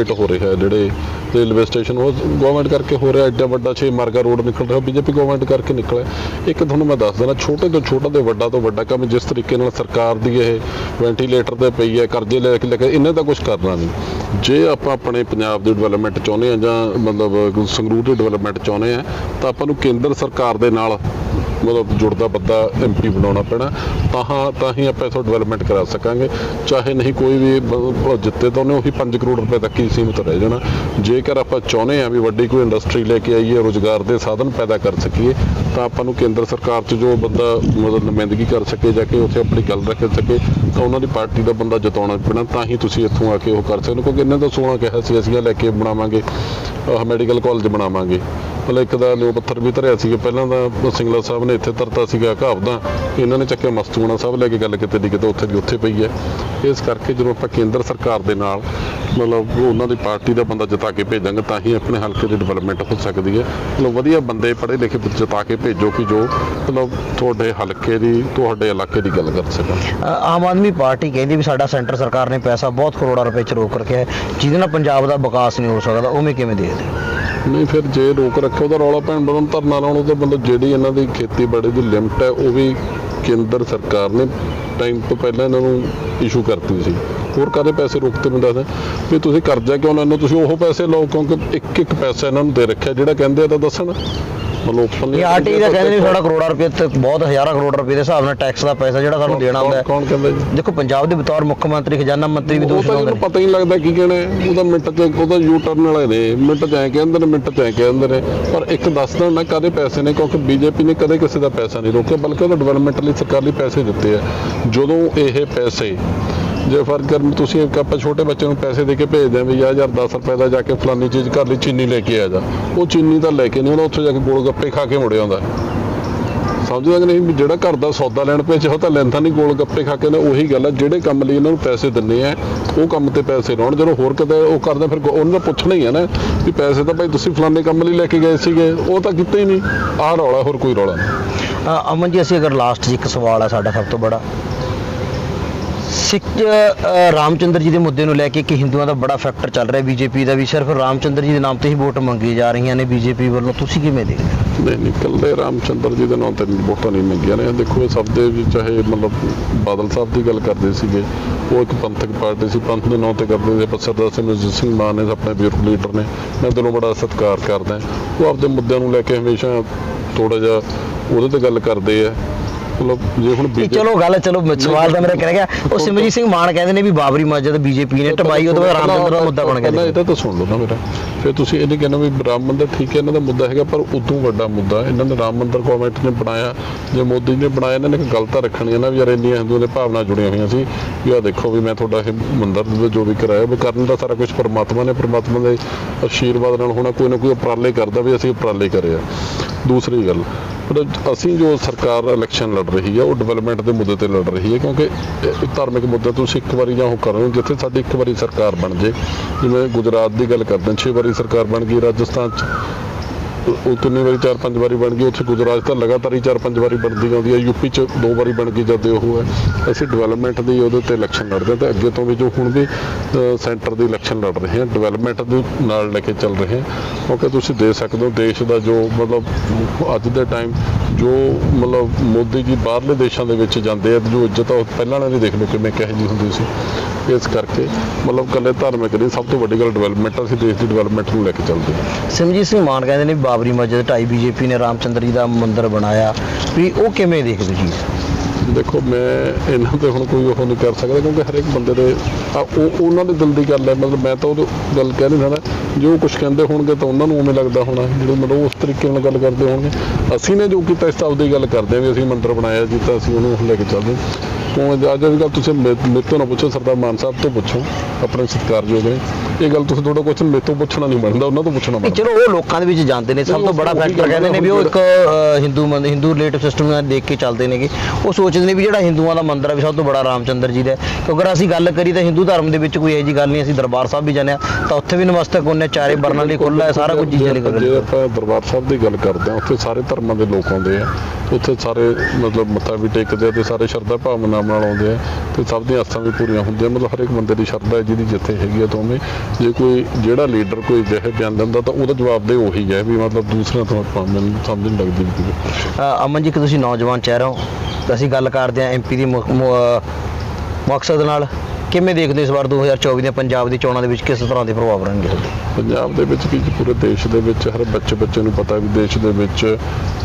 ਰੈਨੋਵੇਟ ਹੋ ਰਿਹਾ ਜਿਹੜੇ ਰੇਲਵੇ ਸਟੇਸ਼ਨ ਉਹ ਗਵਰਨਮੈਂਟ ਕਰਕੇ ਹੋ ਰਿਹਾ, ਐਡਾ ਵੱਡਾ 6 ਮਾਰਗਾ ਰੋਡ ਨਿਕਲ ਰਿਹਾ ਬੀਜੇਪੀ ਗਵਰਨਮੈਂਟ ਕਰਕੇ ਨਿਕਲਿਆ ਇੱਕ ਤੁਹਾਨੂੰ ਮੈਂ ਦੱਸ ਦੇਣਾ ਛੋਟੇ ਤੋਂ ਛੋਟਾ ਤੇ ਵੱਡਾ ਤੋਂ ਵੱਡਾ ਕੰਮ ਜਿਸ ਤਰੀਕੇ ਨਾਲ ਸਰਕਾਰ ਦੀ ਇਹ ਵੈਂਟੀਲੇਟਰ ਤੇ ਪਈ ਹੈ, ਕਰਜ਼ੇ ਲੈ ਕੇ ਲੈ ਕੇ, ਇਹਨੇ ਤਾਂ ਕੁਝ ਕਰਨਾ ਨਹੀਂ। ਜੇ ਆਪਾਂ ਆਪਣੇ ਪੰਜਾਬ ਦੀ ਡਿਵੈਲਪਮੈਂਟ ਚਾਹੁੰਦੇ ਆ ਜਾਂ ਮਤਲਬ ਸੰਗਰੂਰ ਦੀ ਡਿਵੈਲਪਮੈਂਟ ਚਾਹੁੰਦੇ ਆ ਤਾਂ ਆਪਾਂ ਨੂੰ ਕੇਂਦਰ ਸਰਕਾਰ ਦੇ ਨਾਲ ਮਤਲਬ ਜੁੜਦਾ ਬੱਦਾ ਐਮਪੀ ਬਣਾਉਣਾ ਪੈਣਾ, ਤਾਂ ਹਾਂ, ਤਾਂ ਹੀ ਆਪਾਂ ਇਥੋਂ ਡਿਵੈਲਪਮੈਂਟ ਕਰਾ ਸਕਾਂਗੇ। ਚਾਹੇ ਨਹੀਂ ਕੋਈ ਵੀ ਜਿੱਤੇ ਤਾਂ ਉਹਨੇ ਉਹੀ 5 ਕਰੋੜ ਰੁਪਏ ਤੱਕ ਹੀ ਸੀਮਿਤ ਰਹਿ ਜਾਣਾ। ਜੇਕਰ ਆਪਾਂ ਚਾਹੁੰਦੇ ਆ ਵੀ ਵੱਡੀ ਕੋਈ ਇੰਡਸਟਰੀ ਲੈ ਕੇ ਆਈਏ, ਰੋਜ਼ਗਾਰ ਦੇ ਸਾਧਨ ਪੈਦਾ ਕਰ ਸਕੀਏ, ਤਾਂ ਆਪਾਂ ਨੂੰ ਕੇਂਦਰ ਸਰਕਾਰ 'ਚ ਜੋ ਬੰਦਾ ਮਤਲਬ ਨੁਮਾਇੰਦਗੀ ਕਰ ਸਕੇ ਜਾ ਕੇ ਉੱਥੇ ਆਪਣੀ ਗੱਲ ਰੱਖ ਸਕੇ, ਤਾਂ ਉਹਨਾਂ ਦੀ ਪਾਰਟੀ ਦਾ ਬੰਦਾ ਜਿਤਾਉਣਾ ਪੈਣਾ, ਤਾਂ ਹੀ ਤੁਸੀਂ ਇੱਥੋਂ ਆ ਕੇ ਉਹ ਕਰ ਸਕਦੇ ਹੋ। ਕਿਉਂਕਿ ਇਹਨਾਂ ਦਾ ਸੋਹਣਾ ਕਿਹਾ ਸੀ, ਅਸੀਂ ਇਹ ਲੈ ਕੇ ਬਣਾਵਾਂਗੇ ਮੈਡੀਕਲ ਕਾਲਜ ਬਣਾਵਾਂਗੇ। ਮਤਲਬ ਇੱਕ ਦਾ ਨਿਊ ਪੱਥਰ ਵੀ ਧਰਿਆ ਸੀਗਾ ਪਹਿਲਾਂ ਤਾਂ ਸਿੰਗਲਾ ਸਾਹਿਬ ਨੇ ਇੱਥੇ ਧਰਤਾ ਸੀਗਾ, ਘਾਵਦਾ। ਇਹਨਾਂ ਨੇ ਚੱਕਿਆ ਮਸਤੂਣਾ ਸਾਹਿਬ ਲੈ ਕੇ ਗੱਲ ਕਿਤੇ ਦੀ ਕਿਤੇ, ਉੱਥੇ ਦੀ ਉੱਥੇ ਪਈ ਹੈ। ਇਸ ਕਰਕੇ ਜਦੋਂ ਆਪਾਂ ਕੇਂਦਰ ਸਰਕਾਰ ਦੇ ਨਾਲ, ਮਤਲਬ ਉਹਨਾਂ ਦੀ ਪਾਰਟੀ ਦਾ ਬੰਦਾ ਜਿਤਾ ਕੇ ਭੇਜਾਂਗੇ, ਤਾਂ ਹੀ ਆਪਣੇ ਹਲਕੇ ਦੀ ਡਿਵੈਲਪਮੈਂਟ ਹੋ ਸਕਦੀ ਹੈ। ਮਤਲਬ ਵਧੀਆ ਬੰਦੇ ਪੜ੍ਹੇ ਲਿਖੇ ਜਿਤਾ ਕੇ ਭੇਜੋ ਕਿ ਜੋ, ਮਤਲਬ ਤੁਹਾਡੇ ਹਲਕੇ ਦੀ, ਤੁਹਾਡੇ ਇਲਾਕੇ ਦੀ ਗੱਲ ਕਰ ਸਕਣ। ਆਮ ਆਦਮੀ ਪਾਰਟੀ ਕਹਿੰਦੀ ਵੀ ਸਾਡਾ ਸੈਂਟਰ ਸਰਕਾਰ ਨੇ ਪੈਸਾ ਬਹੁਤ ਕਰੋੜਾਂ ਰੁਪਏ ਚ ਰੋਕ ਰੱਖਿਆ ਹੈ। ਜਿਹਦੇ ਨਾਲ ਪੰਜਾਬ ਦਾ ਵਿਕਾਸ ਨਹੀਂ ਹੋ ਸਕਦਾ ਉਵੇਂ ਕਿਵੇਂ ਦੇਖਦੇ? ਹੋ? ਨਹੀਂ, ਫਿਰ ਜੇ ਰੋਕ ਰੱਖਿਆ ਉਹਦਾ ਰੌਲਾ ਪੈਣ ਬਦਨ ਧਰਨਾ ਲਾਉਣ ਤਾਂ ਮਤਲਬ ਜਿਹੜੀ ਇਹਨਾਂ ਦੀ ਖੇਤੀਬਾੜੀ ਦੀ ਲਿਮਟ ਹੈ, ਉਹ ਵੀ ਕੇਂਦਰ ਸਰਕਾਰ ਨੇ ਟਾਈਮ ਤੋਂ ਪਹਿਲਾਂ ਇਹਨਾਂ ਨੂੰ ਇਸ਼ੂ ਕਰਤੀ ਸੀ। ਹੋਰ ਕਾਦੇ ਪੈਸੇ ਰੋਕਤੇ ਮੈਂ ਦੱਸਦਾ ਵੀ ਤੁਸੀਂ ਕਰਜ਼ਾ ਕਿਉਂ ਲੈਂਦੇ ਹੋ? ਤੁਸੀਂ ਉਹ ਪੈਸੇ ਲਓ, ਕਿਉਂਕਿ ਇੱਕ ਇੱਕ ਪੈਸਾ ਇਹਨਾਂ ਨੂੰ ਦੇ ਰੱਖਿਆ, ਜਿਹੜਾ ਕਹਿੰਦੇ ਆ ਤਾਂ ਦੱਸਣ। ਮਤਲਬ ਇਹ ਆਰਟੀ ਦਾ ਕਹਿੰਦੇ ਨੇ ਸਾਡਾ ਕਰੋੜਾਂ ਰੁਪਏ ਤੇ ਬਹੁਤ ਹਜ਼ਾਰਾਂ ਕਰੋੜ ਰੁਪਏ ਦੇ ਹਿਸਾਬ ਨਾਲ ਟੈਕਸ ਦਾ ਪੈਸਾ ਜਿਹੜਾ ਸਾਨੂੰ ਦੇਣਾ ਹੁੰਦਾ ਕੌਣ ਕਹਿੰਦਾ ਜੀ? ਦੇਖੋ ਪੰਜਾਬ ਦੇ ਬਤੌਰ ਮੁੱਖ ਮੰਤਰੀ ਖਜ਼ਾਨਾ ਮੰਤਰੀ ਵੀ ਦੋਸ਼ ਤਾਂ ਲਾਉਂਦੇ ਨੇ। ਪਤਾ ਹੀ ਨਹੀਂ ਲੱਗਦਾ ਕੀ ਕਹਿਣਾ। ਉਹਦਾ ਮਿੰਟ ਚ ਉਹਦਾ ਯੂ ਟਰਨ ਵਾਲੇ ਨੇ। ਮਿੰਟ ਐ ਕਹਿੰਦੇ ਨੇ ਮਿੰਟ ਐ ਕਹਿੰਦੇ ਨੇ। ਪਰ ਇੱਕ ਦੱਸਦਾ ਨਾ ਕਦੇ ਪੈਸੇ ਨੇ ਕਿਉਂਕਿ ਬੀਜੇਪੀ ਨੇ ਕਦੇ ਕਿਸੇ ਦਾ ਪੈਸਾ ਨਹੀਂ ਰੋਕਿਆ ਬਲਕਿ ਉਹਦਾ ਡਿਵੈਲਪਮੈਂਟ ਲਈ ਸਰਕਾਰ ਲਈ ਪੈਸੇ ਦਿੱਤੇ ਆ। ਜਦੋਂ ਇਹ ਪੈਸੇ ਜੇ ਫਰਜ਼ ਕਰ ਤੁਸੀਂ ਇੱਕ ਆਪਾਂ ਛੋਟੇ ਬੱਚੇ ਨੂੰ ਪੈਸੇ ਦੇ ਕੇ ਭੇਜਦੇ ਆ ਵੀ ਆ ਯਾਰ 10 ਰੁਪਏ ਦਾ ਜਾ ਕੇ ਫਲਾਨੀ ਚੀਜ਼ ਘਰ ਲਈ ਚੀਨੀ ਲੈ ਕੇ ਆ ਜਾ। ਉਹ ਚੀਨੀ ਤਾਂ ਲੈ ਕੇ ਨਹੀਂ ਆਉਂਦਾ, ਉੱਥੇ ਜਾ ਕੇ ਗੋਲ ਗੱਪੇ ਖਾ ਕੇ ਮੁੜ ਆਉਂਦਾ। ਸਮਝਦਾ ਕਿ ਨਹੀਂ? ਵੀ ਜਿਹੜਾ ਘਰ ਦਾ ਸੌਦਾ ਲੈਣ ਭੇਜਿਆ ਉਹ ਤਾਂ ਲੈਂਦਾ ਨਹੀਂ, ਗੋਲ ਗੱਪੇ ਖਾ ਕੇ ਨੇ, ਉਹੀ ਗੱਲ ਆ, ਜਿਹੜੇ ਕੰਮ ਲਈ ਇਹਨਾਂ ਨੂੰ ਪੈਸੇ ਦਿੰਨੇ ਆ, ਉਹ ਕੰਮ ਤੇ ਪੈਸੇ ਲਾਉਣ। ਜਦੋਂ ਹੋਰ ਕਿਤੇ ਉਹ ਕਰਦੇ, ਫਿਰ ਗੋ- ਉਹਨਾਂ ਦਾ ਪੁੱਛਣਾ ਹੀ ਹੈ ਨਾ ਵੀ ਪੈਸੇ ਤਾਂ ਭਾਈ ਤੁਸੀਂ ਫਲਾਣੇ ਕੰਮ ਲਈ ਲੈ ਕੇ ਗਏ ਸੀਗੇ, ਉਹ ਤਾਂ ਕਿਤੇ ਹੀ ਨਹੀਂ। ਆਹ ਰੌਲਾ, ਹੋਰ ਕੋਈ ਰੌਲਾ ਨਹੀਂ। ਅਮਨ ਜੀ, ਅਸੀਂ ਅਗਰ ਲਾਸਟ 'ਚ ਇੱਕ ਸਵਾਲ ਹੈ ਸਾਡਾ ਸਭ ਤੋਂ ਬੜਾ। ਸਿੱਖ ਅ, ਰਾਮਚੰਦਰ ਜੀ ਦੇ ਮੁੱਦੇ ਨੂੰ ਲੈ ਕੇ ਕਿ ਹਿੰਦੂਆਂ ਦਾ ਬੜਾ ਫੈਕਟਰ ਚੱਲ ਰਿਹਾ ਬੀਜੇਪੀ ਦਾ ਵੀ। ਸਿਰਫ ਰਾਮਚੰਦਰ ਜੀ ਦੇ ਨਾਮ ਤੇ ਹੀ ਵੋਟ ਮੰਗੀ ਜਾ ਰਹੀਆਂ ਨੇ ਬੀਜੇਪੀ ਵੱਲੋਂ। ਤੁਸੀਂ ਕਿਵੇਂ ਦੇਖਦੇ ਹੋ? ਨਹੀਂ ਨਹੀਂ ਇਕੱਲੇ ਰਾਮਚੰਦਰ ਜੀ ਦੇ ਨਾਮ ਤੇ ਵੋਟਾਂ ਨਹੀਂ ਮੰਗੀਆਂ ਨੇ ਦੇਖੋ ਇਹ ਸਭ ਦੇ ਵੀ ਚਾਹੇ ਮਤਲਬ ਬਾਦਲ ਸਾਹਿਬ ਦੀ ਗੱਲ ਕਰਦੇ ਸੀਗੇ ਉਹ ਇੱਕ ਪੰਥਕ ਪਾਰਟੀ ਸੀ ਪੰਥ ਦੇ ਨਾਂ ਤੇ ਕਰਦੇ ਸੀ। ਪਰ ਸਰਦਾਰ ਸਿਮਰਜੀਤ ਸਿੰਘ ਮਾਨ ਨੇ ਆਪਣੇ ਬਜ਼ੁਰਗ ਲੀਡਰ ਨੇ ਮੈਂ ਦਿਲੋਂ ਬੜਾ ਸਤਿਕਾਰ ਕਰਦਾ। ਉਹ ਆਪਦੇ ਮੁੱਦਿਆਂ ਨੂੰ ਲੈ ਕੇ ਹਮੇਸ਼ਾ ਥੋੜਾ ਜਿਹਾ ਉਹਦੇ ਤੇ ਗੱਲ ਕਰਦੇ ਆ। ਮਤਲਬ ਜੇ ਹੁਣ ਇਹ BJP ਚਲੋ ਗੱਲ ਚਲੋ ਸਵਾਲ ਤਾਂ ਮੇਰਾ ਕਹਿ ਗਿਆ ਉਹ ਸਿਮਰਜੀਤ ਸਿੰਘ ਮਾਨ ਕਹਿੰਦੇ ਨੇ ਵੀ ਬਾਬਰੀ ਮਸਜਿਦ ਬੀਜੇਪੀ ਨੇ ਟਬਾਈ ਉਹਦੇ ਬਾਅਦ ਰਾਮਚੰਦਰ ਦਾ ਮੁੱਦਾ ਬਣ ਗਿਆ। ਇਹਦਾ ਤਾਂ ਸੁਣ ਲਓ ਨਾ ਮੇਰਾ। ਫਿਰ ਤੁਸੀਂ ਇਹ ਨਹੀਂ ਕਹਿਣਾ ਵੀ ਰਾਮ ਮੰਦਿਰ ਠੀਕ ਹੈ ਇਹਨਾਂ ਦਾ ਮੁੱਦਾ ਹੈਗਾ ਪਰ ਉਦੋਂ ਵੱਡਾ ਮੁੱਦਾ ਇਹਨਾਂ ਨੇ ਰਾਮ ਮੰਦਿਰ ਗਵਰਨਮੈਂਟ ਨੇ ਬਣਾਇਆ ਜੇ ਮੋਦੀ ਨੇ ਬਣਾਇਆ ਇਹਨਾਂ ਨੇ ਇੱਕ ਗੱਲ ਤਾਂ ਰੱਖਣੀ ਹੈ ਨਾ ਵੀ ਯਾਰ ਇੰਨੀਆਂ ਹਿੰਦੂਆਂ ਦੇ ਭਾਵਨਾ ਜੁੜੀਆਂ ਹੋਈਆਂ ਸੀ ਵੀ ਆਹ ਦੇਖੋ ਵੀ ਮੈਂ ਤੁਹਾਡਾ ਇਹ ਮੰਦਿਰ ਜੋ ਵੀ ਕਰਾਇਆ ਵੀ ਕਰਨ ਦਾ ਸਾਰਾ ਕੁਝ ਪਰਮਾਤਮਾ ਨੇ ਪਰਮਾਤਮਾ ਦੇ ਆਸ਼ੀਰਵਾਦ ਨਾਲ ਹੋਣਾ ਕੋਈ ਨਾ ਕੋਈ ਉਪਰਾਲੇ ਕਰਦਾ ਵੀ ਅਸੀਂ ਉਪਰਾਲੇ ਕਰੇ ਆ। ਦੂਸਰੀ ਗੱਲ ਪਰ ਅਸੀਂ ਜੋ ਸਰਕਾਰ ਇਲੈਕਸ਼ਨ ਲੜ ਰਹੀ ਹੈ, ਉਹ ਡਿਵੈਲਪਮੈਂਟ ਦੇ ਮੁੱਦੇ ਤੇ ਲੜ ਰਹੀ ਹੈ, ਕਿਉਂਕਿ ਧਾਰਮਿਕ ਮੁੱਦੇ ਤੁਸੀਂ ਇੱਕ ਵਾਰੀ ਜਾਂ ਉਹ ਕਰ ਰਹੇ ਹੋ, ਜਿੱਥੇ ਸਾਡੀ ਇੱਕ ਵਾਰੀ ਸਰਕਾਰ ਬਣ ਜੇ। ਜਿਵੇਂ ਗੁਜਰਾਤ ਦੀ ਗੱਲ ਕਰਦੇ ਹਾਂ 6 ਵਾਰੀ ਸਰਕਾਰ ਬਣ ਗਈ, ਰਾਜਸਥਾਨ 'ਚ ਉਹ- ਉਹ ਕਿੰਨੀ ਵਾਰੀ ਚਾਰ ਪੰਜ ਵਾਰੀ ਬਣ ਗਈ, ਉੱਥੇ ਗੁਜਰਾਤ ਤਾਂ ਲਗਾਤਾਰ ਹੀ ਚਾਰ ਪੰਜ ਵਾਰੀ ਬਣਦੀ ਆਉਂਦੀ ਹੈ, ਯੂਪੀ 'ਚ ਦੋ ਵਾਰੀ ਬਣ ਗਈ ਜਦ ਉਹ ਹੈ। ਅਸੀਂ ਡਿਵੈਲਪਮੈਂਟ ਦੀ ਉਹਦੇ ਤੇ ਇਲੈਕਸ਼ਨ ਲੜਦੇ ਹਾਂ ਤੇ ਅੱਗੇ ਤੋਂ ਵੀ ਜੋ ਹੁਣ ਵੀ ਸੈਂਟਰ ਦੀ ਇਲੈਕਸ਼ਨ ਲੜ ਰਹੇ ਹਾਂ ਡਿਵੈਲਪਮੈਂਟ ਦੇ ਨਾਲ ਲੈ ਕੇ ਚੱਲ ਰਹੇ ਹਾਂ। ਕਿਉਂਕਿ ਤੁਸੀਂ ਦੇ ਸਕਦੇ ਹੋ, ਦੇਸ਼ ਦਾ ਜੋ ਮਤਲਬ ਅੱਜ ਦੇ ਟਾਈਮ ਜੋ ਮਤਲਬ ਮੋਦੀ ਜੀ ਬਾਹਰਲੇ ਦੇਸ਼ਾਂ ਦੇ ਵਿੱਚ ਜਾਂਦੇ ਆ, ਜੋ ਇੱਜ਼ਤ ਆ ਪਹਿਲਾਂ ਵਾਲਿਆਂ ਦੀ ਦੇਖ ਲਓ ਕਿਵੇਂ ਕਿਹੋ ਜਿਹੀ ਹੁੰਦੀ ਸੀ। ਇਸ ਕਰਕੇ ਮਤਲਬ ਕੱਲੇ ਧਾਰਮਿਕ ਨਹੀਂ ਸਭ ਤੋਂ ਵੱਡੀ ਗੱਲ ਡਿਵੈਲਪਮੈਂਟ ਅਸੀਂ ਦੇਸ਼ ਦੀ ਡਿਵੈਲਪਮੈਂਟ ਨੂੰ ਲੈ ਕੇ ਚੱਲਦੇ ਹਾਂ। ਸਿਮਰਜੀਤ ਸਿੰਘ ਮਾਨ ਕਹਿੰਦੇ ਨੇ ਬਾਬਰੀ ਮਸਜਿਦ ਢਾਈ ਬੀਜੇਪੀ ਨੇ ਰਾਮਚੰਦਰ ਜੀ ਦਾ ਮੰਦਿਰ ਬਣਾਇਆ। ਵੀ ਉਹ ਕਿਵੇਂ ਦੇਖਦੇ ਜੀ? ਦੇਖੋ ਮੈਂ ਇਹਨਾਂ ਤੇ ਹੁਣ ਕੋਈ ਉਹ ਨਹੀਂ ਕਰ ਸਕਦਾ ਕਿਉਂਕਿ ਹਰੇਕ ਬੰਦੇ ਦੇ ਆ ਉਹ ਉਹਨਾਂ ਦੇ ਦਿਲ ਦੀ ਗੱਲ ਹੈ। ਮਤਲਬ ਮੈਂ ਤਾਂ ਉਹ ਗੱਲ ਕਹਿ ਨਹੀਂ ਸਕਦਾ। ਜੋ ਕੁਝ ਕਹਿੰਦੇ ਹੋਣਗੇ ਤਾਂ ਉਹਨਾਂ ਨੂੰ ਉਵੇਂ ਲੱਗਦਾ ਹੋਣਾ ਜਿਹੜੇ ਮਤਲਬ ਉਸ ਤਰੀਕੇ ਨਾਲ ਗੱਲ ਕਰਦੇ ਹੋਣਗੇ। ਅਸੀਂ ਨੇ ਜੋ ਕੀਤਾ ਇਸ ਤਾਂ ਆਪਦੀ ਗੱਲ ਕਰਦੇ ਹਾਂ ਵੀ ਅਸੀਂ ਮੰਦਰ ਬਣਾਇਆ ਜੀ ਤਾਂ ਅਸੀਂ ਉਹਨੂੰ ਲੈ ਕੇ ਚੱਲਦੇ ਉਹ ਅੱਜ ਦੀ ਗੱਲ ਤੁਸੀਂ ਮੇਰੇ ਤੋਂ ਨਾ ਪੁੱਛੋ ਸਰਦਾਰ ਮਾਨ ਸਾਹਿਬ ਤੋਂ ਪੁੱਛੋ ਆਪਣੇ ਸਤਿਕਾਰਯੋਗ ਨੇ। ਇਹ ਗੱਲ ਤੁਸੀਂ ਥੋੜਾ ਕੁਐਸਚਨ ਮੇਰੇ ਤੋਂ ਪੁੱਛਣਾ ਨਹੀਂ ਬਣਦਾ ਉਹਨਾਂ ਤੋਂ ਪੁੱਛਣਾ ਬਣਦਾ। ਚਲੋ ਉਹ ਲੋਕਾਂ ਦੇ ਵਿੱਚ ਜਾਂਦੇ ਨੇ ਸਭ ਤੋਂ ਬੜਾ ਫੈਕਟਰ ਕਹਿੰਦੇ ਨੇ ਵੀ ਉਹ ਇੱਕ ਹਿੰਦੂ ਮੰਦ ਹਿੰਦੂ ਰਿਲੇਟਿਵ ਸਿਸਟਮ ਨਾਲ ਦੇਖ ਕੇ ਚੱਲਦੇ ਨੇਗੇ। ਉਹ ਸੋਚਦੇ ਨੇ ਵੀ ਜਿਹੜਾ ਹਿੰਦੂਆਂ ਦਾ ਮੰਦਿਰ ਹੈ ਵੀ ਸਭ ਤੋਂ ਬੜਾ ਰਾਮਚੰਦਰ ਜੀ ਦਾ। ਕਿਉਂਕਿ ਅਸੀਂ ਗੱਲ ਕਰੀ ਤਾਂ ਹਿੰਦੂ ਧਰਮ ਦੇ ਵਿੱਚ ਕੋਈ ਇਹੋ ਜੀ ਗੱਲ ਨਹੀਂ ਅਸੀਂ ਦਰਬਾਰ ਸਾਹਿਬ ਵੀ ਜਾਂਦੇ ਹਾਂ ਤਾਂ ਉੱਥੇ ਵੀ ਨਮਸਤਕ ਉਹਨੇ ਚਾਰੇ ਵਰਨਾਂ ਲਈ ਖੁੱਲ੍ਹਾ ਹੈ ਸਾਰਾ ਕੁਝ ਚੀਜ਼ਾਂ ਲਈ ਜੇ ਆਪਾਂ ਦਰਬਾਰ ਸਾਹਿਬ ਦੀ ਗੱਲ ਕਰਦੇ ਹਾਂ ਉੱਥੇ ਸਾਰੇ ਧਰਮਾਂ ਦੇ ਲੋਕ ਆਉਂਦੇ ਆ ਉੱਥੇ ਸਾਰੇ ਮਤਲਬ ਮੱਥਾ ਵੀ ਟੇਕਦੇ ਆ ਤੇ ਸਾਰੇ ਸ਼ਰਧਾ ਭਾਵਨਾ ਨਾਲ ਆਉਂਦੇ ਆ ਤੇ ਸਭ ਦੀਆਂ ਆਸਾਂ ਵੀ ਪੂਰੀਆਂ ਹੁੰਦੀਆਂ। ਮਤਲਬ ਹਰ ਇੱਕ ਬੰਦੇ ਦੀ ਸ਼ਰਧਾ ਹੈ ਜਿਹਦੀ ਜਿੱਥੇ ਹੈਗੀ ਆ ਦੋਵੇਂ। ਜੇ ਕੋਈ ਜਿਹੜਾ ਲੀਡਰ ਕੋਈ ਜਿਹੇ ਬਿਆਨ ਦਿੰਦਾ ਤਾਂ ਉਹਦਾ ਜਵਾਬ ਦੇ ਉਹੀ ਹੈ ਵੀ ਮਤਲਬ ਦੂਸਰਿਆਂ ਤੋਂ ਆਪਾਂ ਮੈਨੂੰ ਸਮਝ ਨਹੀਂ ਲੱਗਦੀ ਅਮਨ ਜੀ ਕਿ ਤੁਸੀਂ ਨੌਜਵਾਨ ਚਿਹਰਾ ਹੋ। ਅਸੀਂ ਗੱਲ ਕਰਦੇ ਹਾਂ ਐਮਪੀ ਦੀ ਮਕਸਦ ਨਾਲ। ਕਿਵੇਂ ਦੇਖਦੇ ਇਸ ਵਾਰ 2024 ਦੀਆਂ ਪੰਜਾਬ ਦੀ ਚੋਣਾਂ ਦੇ ਵਿੱਚ ਕਿਸ ਤਰ੍ਹਾਂ ਦੇ ਪ੍ਰਭਾਵ ਰਹਿਣਗੇ ਪੰਜਾਬ ਦੇ ਵਿੱਚ ਕੀ ਪੂਰੇ ਦੇਸ਼ ਦੇ ਵਿੱਚ ਹਰ ਬੱਚੇ ਬੱਚੇ ਨੂੰ ਪਤਾ ਵੀ ਦੇਸ਼ ਦੇ ਵਿੱਚ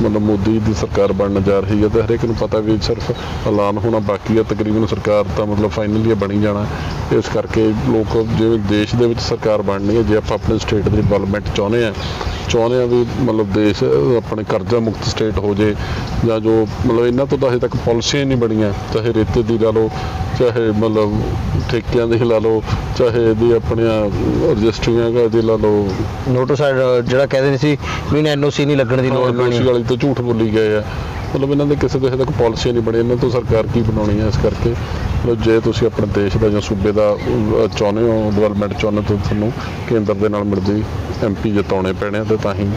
ਮਤਲਬ ਮੋਦੀ ਦੀ ਸਰਕਾਰ ਬਣਨ ਜਾ ਰਹੀ ਹੈ ਤੇ ਹਰੇਕ ਨੂੰ ਪਤਾ ਵੀ ਸਿਰਫ ਐਲਾਨ ਹੋਣਾ ਬਾਕੀ ਹੈ, ਤਕਰੀਬਨ ਸਰਕਾਰ ਤਾਂ ਮਤਲਬ ਫਾਈਨਲੀ ਬਣੀ ਜਾਣਾ। ਇਸ ਕਰਕੇ ਲੋਕ ਜਿਵੇਂ ਦੇਸ਼ ਦੇ ਵਿੱਚ ਸਰਕਾਰ ਬਣਨੀ ਹੈ, ਜੇ ਆਪਾਂ ਆਪਣੇ ਸਟੇਟ ਦੀ ਡਿਵੈਲਪਮੈਂਟ ਚਾਹੁੰਦੇ ਆ ਚਾਹੁੰਦੇ ਆ ਵੀ ਮਤਲਬ ਦੇਸ਼ ਆਪਣੇ ਕਰਜ਼ਾ ਮੁਕਤ ਸਟੇਟ ਹੋ ਜੇ ਜਾਂ ਜੋ ਮਤਲਬ ਇਹਨਾਂ ਤੋਂ ਤਾਂ ਹਜੇ ਤੱਕ ਪਾਲਿਸੀਆਂ ਨਹੀਂ ਬਣੀਆਂ ਚਾਹੇ ਰੇਤੇ ਦੀ ਲਾ ਲਓ ਚਾਹੇ ਮਤਲਬ ਠੇਕਿਆਂ ਦੀ ਲਾ ਲਓ ਚਾਹੇ ਇਹਦੀ ਆਪਣੀਆਂ ਰਜਿਸਟਰੀਆਂ ਦਾ ਲਾ ਲਓ। ਨੋਟਿਸ ਜਿਹੜਾ ਕਹਿੰਦੇ ਸੀ ਵੀ ਐਨਓਸੀ ਨਹੀਂ ਲੱਗਣ ਦੀ ਲੋੜ ਪੈਣੀ। ਵਾਲੀ ਤੋਂ ਝੂਠ ਬੋਲੀ ਗਏ ਆ। ਮਤਲਬ ਇਹਨਾਂ ਦੇ ਕਿਸੇ ਤੋਂ ਹਜੇ ਤੱਕ ਪਾਲਿਸੀ ਨਹੀਂ ਬਣੀ ਇਹਨਾਂ ਤੋਂ ਸਰਕਾਰ ਕੀ ਬਣਾਉਣੀ ਹੈ ਇਸ ਕਰਕੇ? ਮਤਲਬ ਜੇ ਤੁਸੀਂ ਆਪਣੇ ਦੇਸ਼ ਦਾ ਜਾਂ ਸੂਬੇ ਦਾ ਚਾਹੁੰਦੇ ਹੋ ਡਿਵੈਲਪਮੈਂਟ ਚਾਹੁੰਦੇ ਹੋ ਤਾਂ ਤੁਹਾਨੂੰ ਕੇਂਦਰ ਦੇ ਨਾਲ ਮਿਲਦੀ ਐਮਪੀ ਜਿਤਾਉਣੇ ਪੈਣੇ ਆ ਤੇ ਤਾਂ ਹੀ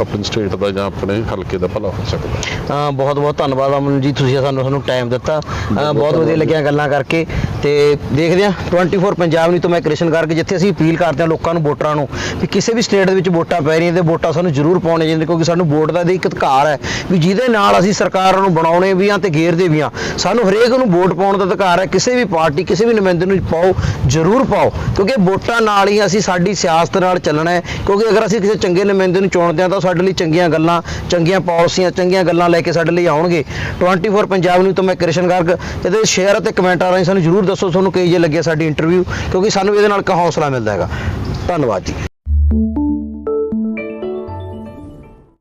ਆਪਣੀ ਸਟੇਟ ਦਾ ਜਾਂ ਆਪਣੇ ਹਲਕੇ ਦਾ ਭਲਾ ਹੋ ਸਕਦਾ। ਬਹੁਤ ਬਹੁਤ ਧੰਨਵਾਦ ਅਮਨ ਜੀ ਤੁਸੀਂ ਸਾਨੂੰ ਸਾਨੂੰ ਟਾਈਮ ਦਿੱਤਾ। ਬਹੁਤ ਵਧੀਆ ਲੱਗਿਆ ਗੱਲਾਂ ਕਰਕੇ। ਤੇ ਦੇਖਦੇ ਹਾਂ 24 ਪੰਜਾਬ ਨੂੰ ਤੋਂ ਮੈਂ ਕ੍ਰਿਸ਼ਨ ਕਰਕੇ ਜਿੱਥੇ ਅਸੀਂ ਅਪੀਲ ਕਰਦੇ ਹਾਂ ਲੋਕਾਂ ਨੂੰ ਵੋਟਰਾਂ ਨੂੰ ਵੀ ਕਿਸੇ ਵੀ ਸਟੇਟ ਦੇ ਵਿੱਚ ਵੋਟਾਂ ਪੈ ਰਹੀਆਂ ਤੇ ਵੋਟਾਂ ਸਾਨੂੰ ਜ਼ਰੂਰ ਪਾਉਣੇ ਚਾਹੀਦੀਆਂ ਕਿਉਂਕਿ ਸਾਨੂੰ ਵੋਟ ਦਾ ਵੀ ਇੱਕ ਅਧਿਕਾਰ ਹੈ ਵੀ ਜਿਹਦੇ ਨਾਲ ਅਸੀਂ ਸਰਕਾਰ ਨੂੰ ਬਣਾਉਣੇ ਵੀ ਆ ਤੇ ਘੇਰਦੇ ਵੀ ਆ। ਸਾਨੂੰ ਹਰੇਕ ਨੂੰ ਵੋਟ ਪਾਉਣ ਦਾ ਅਧਿਕਾਰ ਹੈ। ਕਿਸੇ ਵੀ ਪਾਰਟੀ, ਕਿਸੇ ਵੀ ਨੁਮਾਇੰਦੇ ਨੂੰ ਪਾਓ, ਜ਼ਰੂਰ ਪਾਓ। ਕਿਉਂਕਿ ਵੋਟਾਂ ਨਾਲ ਹੀ ਅਸੀਂ ਸਾਡੀ ਸਿਆਸਤ ਨਾਲ ਚੱਲਣਾ ਹੈ। ਕਿਉਂਕਿ ਅਗਰ ਅਸੀਂ ਕਿਸੇ ਚੰਗੇ ਨੁਮਾਇੰਦੇ ਨੂੰ ਚੁਣਦੇ ਹਾਂ ਤਾਂ ਸਾਡੇ ਲਈ ਚੰਗੀਆਂ ਗੱਲਾਂ, ਚੰਗੀਆਂ ਪਾਲਿਸੀਆਂ, ਚੰਗੀਆਂ ਗੱਲਾਂ ਲੈ ਕੇ ਸਾਡੇ ਲਈ ਆਉਣਗੇ। 24 ਪੰਜਾਬ ਨੂੰ ਤੋਂ ਮੈਂ ਕ੍ਰਿਸ਼ਨ ਗਰਗ। ਇਹਦੇ ਸ਼ੇਅਰ ਅਤੇ ਕਮੈਂਟਾਂ ਰਾਹੀਂ ਸਾਨੂੰ ਜ਼ਰੂਰ ਦੱਸੋ, ਤੁਹਾਨੂੰ ਕਿਹੋ ਜਿਹੇ ਲੱਗਿਆ ਸਾਡੀ ਇੰਟਰਵਿਊ ਕਿਉਂਕਿ ਸਾਨੂੰ ਇਹਦੇ ਨਾਲ ਕਾ ਹੌਸਲਾ ਮਿਲਦਾ ਹੈਗਾ। ਧੰਨਵਾਦ ਜੀ।